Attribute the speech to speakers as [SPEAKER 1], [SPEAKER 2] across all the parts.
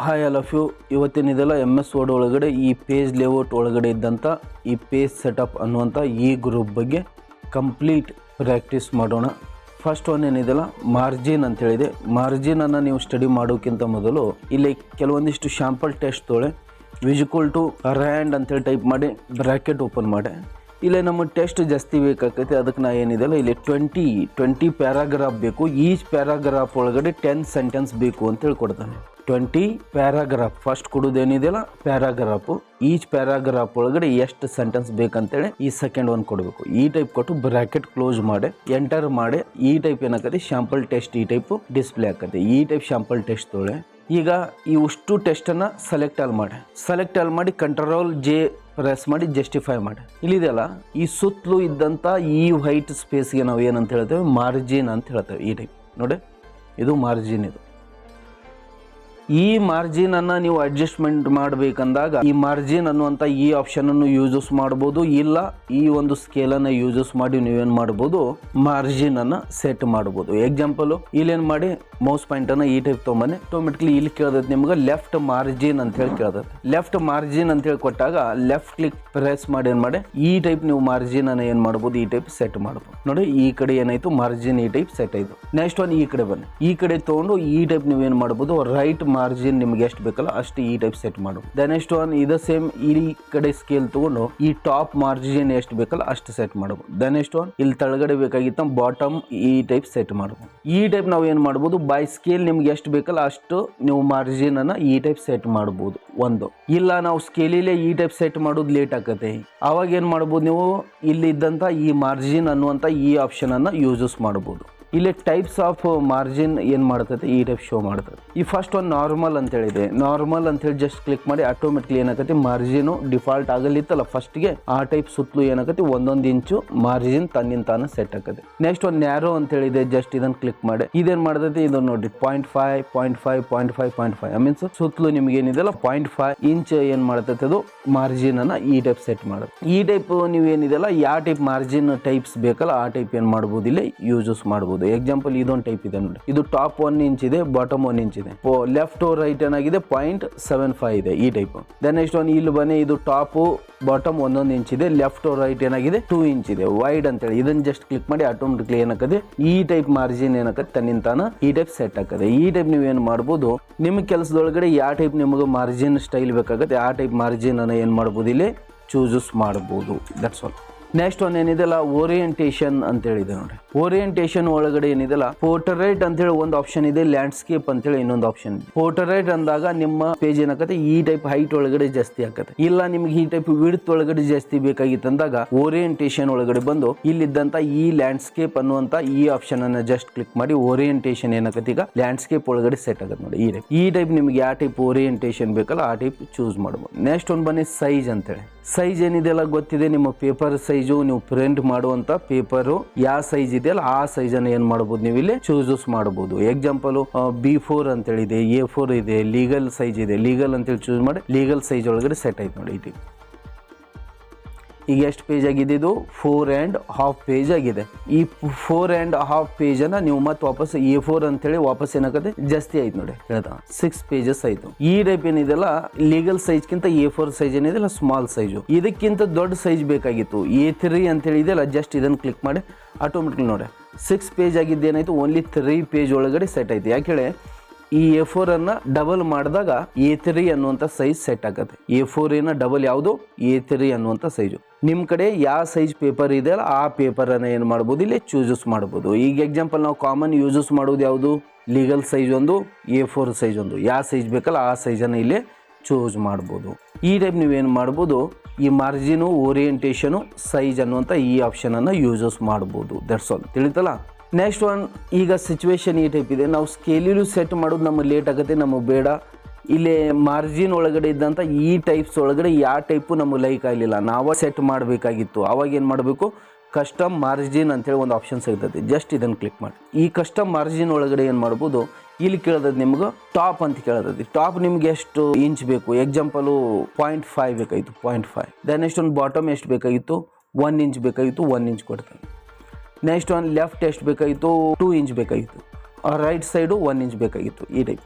[SPEAKER 1] Hi all of you ಇವತ್ತೇನಿದೆಲ್ಲ M S Word ಒಳಗಡೆ, ಈ ಪೇಜ್ ಲೇಔಟ್ ಒಳಗಡೆ ಇದ್ದಂಥ ಈ ಪೇಜ್ ಸೆಟಪ್ ಅನ್ನುವಂಥ ಈ ಗ್ರೂಪ್ ಬಗ್ಗೆ ಕಂಪ್ಲೀಟ್ ಪ್ರಾಕ್ಟೀಸ್ ಮಾಡೋಣ. ಫಸ್ಟ್ ಒನ್ ಏನಿದೆಲ್ಲ? ಮಾರ್ಜಿನ್ ಅಂತ ಹೇಳಿದೆ. ಮಾರ್ಜಿನನ್ನು ನೀವು ಸ್ಟಡಿ ಮಾಡೋಕ್ಕಿಂತ ಮೊದಲು ಇಲ್ಲಿ ಕೆಲವೊಂದಿಷ್ಟು ಶ್ಯಾಂಪಲ್ ಟೆಸ್ಟ್ ತೊಳೆ ವಿಜಿಕಲ್ ಟು ರ್ಯಾಂಡ್ ಅಂತೇಳಿ ಟೈಪ್ ಮಾಡಿ ಬ್ರ್ಯಾಕೆಟ್ ಓಪನ್ ಮಾಡಿ. ಇಲ್ಲಿ ನಮಗೆ ಟೆಸ್ಟ್ ಜಾಸ್ತಿ ಬೇಕಾಕೈತಿ, ಅದಕ್ಕೆ ನಾ ಏನಿದೆಲ್ಲ ಇಲ್ಲಿ ಟ್ವೆಂಟಿ ಟ್ವೆಂಟಿ ಪ್ಯಾರಾಗ್ರಾಫ್ ಬೇಕು. ಈಚ್ ಪ್ಯಾರಾಗ್ರಾಫ್ ಒಳಗಡೆ ಟೆನ್ ಸೆಂಟೆನ್ಸ್ ಬೇಕು ಅಂತ ಕೊಡ್ತಾನೆ ಟ್ವೆಂಟಿ ಪ್ಯಾರಾಗ್ರಾಫ್ ಫಸ್ಟ್ ಕೊಡೋದೇನಿದೆಯಲ್ಲ ಪ್ಯಾರಾಗ್ರಾಫು ಈಚ್ ಪ್ಯಾರಾಗ್ರಾಫ್ ಒಳಗಡೆ ಎಷ್ಟು ಸೆಂಟೆನ್ಸ್ ಬೇಕಂತೇಳಿ ಈ ಸೆಕೆಂಡ್ ಒನ್ ಕೊಡಬೇಕು. ಈ ಟೈಪ್ ಕೊಟ್ಟು ಬ್ರ್ಯಾಕೆಟ್ ಕ್ಲೋಸ್ ಮಾಡಿ ಎಂಟರ್ ಮಾಡಿ, ಈ ಟೈಪ್ ಏನಾಗತ್ತೆ ಶಾಂಪಲ್ ಟೆಸ್ಟ್ ಈ ಟೈಪ್ ಡಿಸ್ಪ್ಲೇ ಆಕತಿ ಈ ಟೈಪ್ ಶಾಂಪಲ್ ಟೆಸ್ಟ್ ತೊಳೆ. ಈಗ ಈ ಟೆಸ್ಟನ್ನು ಸೆಲೆಕ್ಟ್ ಅಲ್ಲಿ ಮಾಡಿ. ಸೆಲೆಕ್ಟ್ ಅಲ್ಲಿ ಮಾಡಿ ಕಂಟ್ರೋಲ್ ಜೆ ಪ್ರೆಸ್ ಮಾಡಿ, ಜಸ್ಟಿಫೈ ಮಾಡಿ. ಇಲ್ಲಿದೆಯಲ್ಲ, ಈ ಸುತ್ತಲೂ ಇದ್ದಂಥ ಈ ವೈಟ್ ಸ್ಪೇಸ್ಗೆ ನಾವು ಏನಂತ ಹೇಳ್ತೇವೆ? ಮಾರ್ಜಿನ್ ಅಂತ ಹೇಳ್ತೇವೆ ಈ ಟೈಪ್. ನೋಡಿ, ಇದು ಮಾರ್ಜಿನ್ ಇದು. ಈ ಮಾರ್ಜಿನ್ ಅನ್ನ ನೀವು ಅಡ್ಜಸ್ಟ್ಮೆಂಟ್ ಮಾಡಬೇಕಂದಾಗ ಈ ಮಾರ್ಜಿನ್ ಅನ್ನುವಂಥ ಈ ಆಪ್ಷನ್ ಅನ್ನು ಯೂಸಸ್ ಮಾಡಬಹುದು ಇಲ್ಲ, ಈ ಒಂದು ಸ್ಕೇಲ್ ಅನ್ನ ಯೂಸಸ್ ಮಾಡಿ ನೀವೇನ್ ಮಾಡಬಹುದು ಮಾರ್ಜಿನ್ ಅನ್ನ ಸೆಟ್ ಮಾಡಬಹುದು ಎಕ್ಸಾಂಪಲ್ ಇಲ್ಲೇನ್ ಮಾಡಿ? ಮೌಸ್ ಪಾಯಿಂಟ್ ಅನ್ನ ಈ ಟೈಪ್ ತೊಗೊಂಬನ್ನಿ. ಆಟೋಮೆಟಿಕ್ಲಿ ಇಲ್ಲಿ ಕೇಳ್ದೈತೆ ನಿಮ್ಗೆ ಲೆಫ್ಟ್ ಮಾರ್ಜಿನ್ ಅಂತ ಹೇಳಿ ಕೇಳ್ದೈತೆ ಲೆಫ್ಟ್ ಮಾರ್ಜಿನ್ ಅಂತ ಹೇಳಿ ಕೊಟ್ಟಾಗ ಲೆಫ್ಟ್ ಕ್ಲಿಕ್ ಪ್ರೆಸ್ ಮಾಡಿ ಏನ್ ಮಾಡಿ? ಈ ಟೈಪ್ ನೀವು ಮಾರ್ಜಿನ್ ಅನ್ನ ಏನ್ ಮಾಡಬಹುದು ಈ ಟೈಪ್ ಸೆಟ್ ಮಾಡಬಹುದು ನೋಡಿ, ಈ ಕಡೆ ಏನಾಯ್ತು? ಮಾರ್ಜಿನ್ ಈ ಟೈಪ್ ಸೆಟ್ ಆಯ್ತು. ನೆಕ್ಸ್ಟ್ ಒನ್ ಈ ಕಡೆ ಬನ್ನಿ. ಈ ಕಡೆ ತಗೊಂಡು ಈ ಟೈಪ್ ನೀವು ಏನ್ ಮಾಡಬಹುದು ರೈಟ್ ಮಾರ್ಜಿನ್ ನಿಮ್ಗೆ ಎಷ್ಟು ಬೇಕಲ್ಲ ಅಷ್ಟು ಈ ಟೈಪ್ ಸೆಟ್ ಮಾಡು. ದೆನ್ ನೆಕ್ಸ್ಟ್ ಒನ್ ಇದ ಸೇಮ್ ಈ ಕಡೆ ಸ್ಕೇಲ್ ತಗೊಂಡು ಈ ಟಾಪ್ ಮಾರ್ಜಿನ್ ಎಷ್ಟು ಬೇಕಲ್ಲ ಅಷ್ಟು ಸೆಟ್ ಮಾಡಬಹುದು ದೆನ್ ನೆಕ್ಸ್ಟ್ ಒನ್ ಇಲ್ಲಿ ತಳಗಡೆ ಬೇಕಾಗಿತ್ತ ಬಾಟಮ್ ಈ ಟೈಪ್ ಸೆಟ್ ಮಾಡಬಹುದು ಈ ಟೈಪ್ ನಾವು ಏನ್ ಮಾಡಬಹುದು ಬೈ ಸ್ಕೇಲ್ ನಿಮ್ಗೆ ಎಷ್ಟು ಬೇಕಲ್ಲ ಅಷ್ಟು ನೀವು ಮಾರ್ಜಿನ್ ಅನ್ನ ಈ ಟೈಪ್ ಸೆಟ್ ಮಾಡಬಹುದು ಒಂದು. ಇಲ್ಲ ನಾವು ಸ್ಕೇಲಿಲೆ ಈ ಟೈಪ್ ಸೆಟ್ ಮಾಡೋದು ಲೇಟ್ ಆಗತ್ತೆ ಅವಾಗ ಏನ್ ಮಾಡಬಹುದು ನೀವು ಇಲ್ಲಿ ಇದ್ದಂತ ಈ ಮಾರ್ಜಿನ್ ಅನ್ನುವಂತ ಈ ಆಪ್ಷನ್ ಅನ್ನ ಯೂಸಸ್ ಮಾಡಬಹುದು ಇಲ್ಲಿ ಟೈಪ್ಸ್ ಆಫ್ ಮಾರ್ಜಿನ್ ಏನು ಮಾಡ್ತೈತೆ ಈ ಟೈಪ್ ಶೋ ಮಾಡ್ತದೆ. ಈ ಫಸ್ಟ್ ಒಂದು ನಾರ್ಮಲ್ ಅಂತ ಹೇಳಿದೆ ನಾರ್ಮಲ್ ಅಂತ ಹೇಳಿ ಜಸ್ಟ್ ಕ್ಲಿಕ್ ಮಾಡಿ ಆಟೋಮೆಟಿಕ್ಲಿ ಏನಾಗತ್ತೆ? ಮಾರ್ಜಿನು ಡಿಫಾಲ್ಟ್ ಆಗಲಿತ್ತಲ್ಲ ಫಸ್ಟ್ಗೆ ಆ ಟೈಪ್ ಸುತ್ತಲೂ ಏನಾಗತ್ತೆ? ಒಂದೊಂದು ಇಂಚು ಮಾರ್ಜಿನ್ ತನ್ನಿಂದ ತಾನು ಸೆಟ್ ಆಗತ್ತೆ ನೆಕ್ಸ್ಟ್ ಒಂದು ನ್ಯಾರೋ ಅಂತ ಹೇಳಿದೆ ಜಸ್ಟ್ ಇದನ್ನು ಕ್ಲಿಕ್ ಮಾಡಿ. ಇದೇನು ಮಾಡ್ತೈತೆ ಇದು ನೋಡಿ point five point five point five point five I means ಸುತ್ತಲೂ ನಿಮ್ಗೆ ಏನಿದೆಲ್ಲ ಪಾಯಿಂಟ್ ಫೈವ್ ಇಂಚ್ ಏನ್ ಮಾಡ್ತೈತೆ ಅದು? ಮಾರ್ಜಿನ್ ಅನ್ನ ಈ ಟೈಪ್ ಸೆಟ್ ಮಾಡೋದು ಈ ಟೈಪ್ ನೀವು ಏನಿದೆಲ್ಲ ಯಾವ ಟೈಪ್ ಮಾರ್ಜಿನ್ ಟೈಪ್ಸ್ ಬೇಕಲ್ಲ, ಆ ಟೈಪ್ ಏನ್ ಮಾಡ್ಬೋದು ಇಲ್ಲಿ? ಯೂಸಸ್ ಮಾಡ್ಬೋದು. ಎಕ್ಸಾಂಪಲ್ ಇದೊಂದು ಟೈಪ್ ಇದೆ ನೋಡಿ. ಇದು ಟಾಪ್ ಒನ್ ಇಂಚ್ ಇದೆ ಬಾಟಮ್ ಒನ್ ಇಂಚ್ ಇದೆ. ಲೆಫ್ಟ್ ರೈಟ್ ಏನಾಗಿದೆ? ಪಾಯಿಂಟ್ ಸೆವೆನ್ ಫೈವ್ ಇದೆ ಈ ಟೈಪ್ ದೆನ್ ನೆಕ್ಸ್ಟ್ ಒನ್ ಇಲ್ಲಿ ಬನ್ನಿ, ಇದು ಟಾಪ್ ಬಾಟಮ್ ಒಂದೊಂದು ಇಂಚ್ ಇದೆ ಲೆಫ್ಟ್ ರೈಟ್ ಏನಾಗಿದೆ? ಟೂ ಇಂಚ್ ಇದೆ. ವೈಡ್ ಅಂತೇಳಿ. ಇದನ್ನ ಜಸ್ಟ್ ಕ್ಲಿಕ್ ಮಾಡಿ ಆಟೋಮೆಟಿಕ್ಲಿ ಏನಾಕದೆ ಈ ಟೈಪ್ ಮಾರ್ಜಿನ್ ಏನಾಗುತ್ತೆ ತನ್ನಿಂತಾನ ಈ ಟೈಪ್ ಸೆಟ್ ಹಾಕದೆ ಈ ಟೈಪ್ ನೀವು ಏನು ಮಾಡ್ಬೋದು? ನಿಮ್ಮ ಕೆಲಸದೊಳಗಡೆ ಯಾವ ಟೈಪ್ ನಿಮಗೆ ಮಾರ್ಜಿನ್ ಸ್ಟೈಲ್ ಬೇಕಾಗುತ್ತೆ, ಆ ಟೈಪ್ ಮಾರ್ಜಿನ್ ಅನ್ನ ಏನು ಮಾಡ್ಬೋದು ಇಲ್ಲಿ? ಚೂಸಸ್ ಮಾಡ್ಬೋದು. ದಟ್ಸ್ ಆಲ್ ನೆಕ್ಸ್ಟ್ ಒನ್ ಏನಿದೆಲ್ಲ ಓರಿಯಂಟೇಷನ್ ಅಂತ ಹೇಳಿದೆ ನೋಡಿ ಓರಿಯಂಟೇಷನ್ ಒಳಗಡೆ ಏನಿದೆಲ್ಲ ಪೋರ್ಟರೈಟ್ ಅಂತ ಹೇಳಿ ಒಂದು ಆಪ್ಷನ್ ಇದೆ ಲ್ಯಾಂಡ್ಸ್ಕೇಪ್ ಅಂತ ಹೇಳಿ ಇನ್ನೊಂದು ಆಪ್ಷನ್ ಇದೆ. ಪೋರ್ಟರೇಟ್ ಅಂದಾಗ ನಿಮ್ಮ ಪೇಜ್ ಏನಾಗತ್ತೆ ಈ ಟೈಪ್ ಹೈಟ್ ಒಳಗಡೆ ಜಾಸ್ತಿ ಆಗತ್ತೆ ಇಲ್ಲ ನಿಮ್ಗೆ ಈ ಟೈಪ್ ವಿಡ್ತ್ ಒಳಗಡೆ ಜಾಸ್ತಿ ಬೇಕಾಗಿತ್ತು ಅಂದಾಗ ಓರಿಯಂಟೇಷನ್ ಒಳಗಡೆ ಬಂದು ಇಲ್ಲಿದ್ದಂತ ಈ ಲ್ಯಾಂಡ್ಸ್ಕೇಪ್ ಅನ್ನುವಂತ ಈ ಆಪ್ಷನ್ ಅನ್ನ ಜಸ್ಟ್ ಕ್ಲಿಕ್ ಮಾಡಿ ಓರಿಯಂಟೇಷನ್ ಏನಾಗುತ್ತೆ ಈಗ? ಲ್ಯಾಂಡ್ಸ್ಕೇಪ್ ಒಳಗಡೆ ಸೆಟ್ ಆಗುತ್ತೆ ನೋಡಿ ಈ ಟೈಪ್ ಈ ಟೈಪ್ ನಿಮ್ಗೆ ಯಾವ ಟೈಪ್ ಓರಿಯಂಟೇಷನ್ ಬೇಕಲ್ಲ, ಆ ಟೈಪ್ ಚೂಸ್ ಮಾಡ್ಬೋದು. ನೆಕ್ಸ್ಟ್ ಒಂದು ಬನ್ನಿ ಸೈಜ್ ಅಂತೇಳಿ ಸೈಜ್ ಏನಿದೆಯಲ್ಲ ಗೊತ್ತಿದೆ? ನಿಮ್ಮ ಪೇಪರ್ ಸೈಜು ನೀವು ಪ್ರಿಂಟ್ ಮಾಡುವಂತ ಪೇಪರು ಯಾವ ಸೈಜ್ ಇದೆಯಲ್ಲ ಆ ಸೈಜ್ ಅನ್ನು ಏನ್ ಮಾಡಬಹುದು ನೀವು ಇಲ್ಲಿ ಚೂಸಸ್ ಮಾಡಬಹುದು ಎಕ್ಸಾಂಪಲ್ ಬಿ ಫೋರ್ ಅಂತ ಹೇಳಿದೆ ಎ ಫೋರ್ ಇದೆ ಲೀಗಲ್ ಸೈಜ್ ಇದೆ ಲೀಗಲ್ ಅಂತೇಳಿ ಚೂಸ್ ಮಾಡಿ ಲೀಗಲ್ ಸೈಜ್ ಒಳಗಡೆ ಸೆಟ್ ಆಯ್ತು ನೋಡಿ ಈಗ ಎಷ್ಟು ಪೇಜ್ ಆಗಿದೆ ಇದು? ಫೋರ್ ಆ್ಯಂಡ್ ಹಾಫ್ ಪೇಜ್ ಆಗಿದೆ. ಈ ಫೋರ್ ಆ್ಯಂಡ್ ಹಾಫ್ ಪೇಜನ್ನು ನೀವು ಮತ್ತೆ ವಾಪಸ್ ಎ ಫೋರ್ ಅಂತೇಳಿ ವಾಪಸ್ ಏನಾಗುತ್ತೆ? ಜಾಸ್ತಿ ಆಯ್ತು ನೋಡಿ. ಹೇಳ್ದ ಸಿಕ್ಸ್ ಪೇಜಸ್ ಆಯಿತು. ಈ ಟೈಪ್ ಏನಿದೆಲ್ಲ ಲೀಗಲ್ ಸೈಜ್ಗಿಂತ ಎ ಫೋರ್ ಸೈಜ್ ಏನಿದೆಲ್ಲ ಸ್ಮಾಲ್ ಸೈಜು ಇದಕ್ಕಿಂತ ದೊಡ್ಡ ಸೈಜ್ ಬೇಕಾಗಿತ್ತು. ಎ ತ್ರೀ ಅಂತೇಳಿ ಇದೆಯಲ್ಲ ಜಸ್ಟ್ ಇದನ್ನು ಕ್ಲಿಕ್ ಮಾಡಿ ಆಟೋಮೆಟಿಕ್ ನೋಡಿ ಸಿಕ್ಸ್ ಪೇಜ್ ಆಗಿದ್ದೇನಾಯಿತು ಓನ್ಲಿ ತ್ರೀ ಪೇಜ್ ಒಳಗಡೆ ಸೆಟ್ ಆಯ್ತು. ಯಾಕೆ ಈ ಎ ಫೋರ್ ಅನ್ನ ಡಬಲ್ ಮಾಡಿದಾಗ ಎ ತ್ರೀ ಅನ್ನುವಂಥ ಸೈಜ್ ಸೆಟ್ ಆಗುತ್ತೆ. ಎ ಫೋರ್ ಏನ ಡಬಲ್ ಯಾವುದು? ಎ ತ್ರೀ ಅನ್ನುವಂಥ ಸೈಜು ನಿಮ್ಮ ಕಡೆ ಯಾವ ಸೈಜ್ ಪೇಪರ್ ಇದೆಯಲ್ಲ ಆ ಪೇಪರನ್ನು ಏನು ಮಾಡ್ಬೋದು? ಇಲ್ಲಿ ಚೂಸಸ್ ಮಾಡ್ಬೋದು. ಈಗ ಎಕ್ಸಾಂಪಲ್ ನಾವು ಕಾಮನ್ ಯೂಸಸ್ ಮಾಡೋದು ಯಾವುದು? ಲೀಗಲ್ ಸೈಜ್ ಒಂದು ಎ ಫೋರ್ ಸೈಜ್ ಒಂದು. ಯಾವ ಸೈಜ್ ಬೇಕಲ್ಲ ಆ ಸೈಜನ್ನು ಇಲ್ಲಿ ಚೂಸ್ ಮಾಡ್ಬೋದು. ಈ ಟೈಪ್ ನೀವೇನು ಮಾಡ್ಬೋದು? ಈ ಮಾರ್ಜಿನು ಓರಿಯೆಂಟೇಷನು ಸೈಜ್ ಅನ್ನುವಂಥ ಈ ಆಪ್ಷನನ್ನು ಯೂಸಸ್ ಮಾಡ್ಬೋದು. ದಟ್ಸ್ ಆಲ್ ತಿಳಿತಲ್ಲ? ನೆಕ್ಸ್ಟ್ ಒನ್ ಈಗ ಸಿಚುವೇಶನ್ ಈ ಟೈಪ್ ಇದೆ. ನಾವು ಸ್ಕೇಲಿಲು ಸೆಟ್ ಮಾಡೋದು ನಮಗೆ ಲೇಟ್ ಆಗುತ್ತೆ, ನಮಗೆ ಬೇಡ. ಇಲ್ಲಿ ಮಾರ್ಜಿನ್ ಒಳಗಡೆ ಇದ್ದಂಥ ಈ ಟೈಪ್ಸ್ ಒಳಗಡೆ ಯಾವ ಟೈಪು ನಮಗೆ ಲೈಕ್ ಆಗಲಿಲ್ಲ. ನಾವು ಸೆಟ್ ಮಾಡಬೇಕಾಗಿತ್ತು. ಆವಾಗ ಏನು ಮಾಡಬೇಕು? ಕಸ್ಟಮ್ ಮಾರ್ಜಿನ್ ಅಂತೇಳಿ ಒಂದು ಆಪ್ಷನ್ ಸಿಗ್ತೈತಿ ಜಸ್ಟ್ ಇದನ್ನು ಕ್ಲಿಕ್ ಮಾಡಿ. ಈ ಕಸ್ಟಮ್ ಮಾರ್ಜಿನ್ ಒಳಗಡೆ ಏನು ಮಾಡ್ಬೋದು? ಇಲ್ಲಿ ಕೇಳ್ದದ್ದು ನಿಮ್ಗೆ ಟಾಪ್ ಅಂತ ಕೇಳೋದೈತಿ ಟಾಪ್ ನಿಮ್ಗೆ ಎಷ್ಟು ಇಂಚ್ ಬೇಕು? ಎಕ್ಸಾಂಪಲು ಪಾಯಿಂಟ್ ಫೈವ್ ಬೇಕಾಗಿತ್ತು ಪಾಯಿಂಟ್ ಫೈವ್ ದೆನ್ ಒಂದು ಬಾಟಮ್ ಎಷ್ಟು ಬೇಕಾಗಿತ್ತು? ಒನ್ ಇಂಚ್ ಬೇಕಾಗಿತ್ತು ಒನ್ ಇಂಚ್ ಕೊಡ್ತಾರೆ ನೆಕ್ಸ್ಟ್ ಒಂದು ಲೆಫ್ಟ್ ಎಷ್ಟು ಬೇಕಾಗಿತ್ತು ಟೂ ಇಂಚ್ ಬೇಕಾಗಿತ್ತು. ರೈಟ್ ಸೈಡು ಒನ್ ಇಂಚ್ ಬೇಕಾಗಿತ್ತು ಈ ಟೈಪ್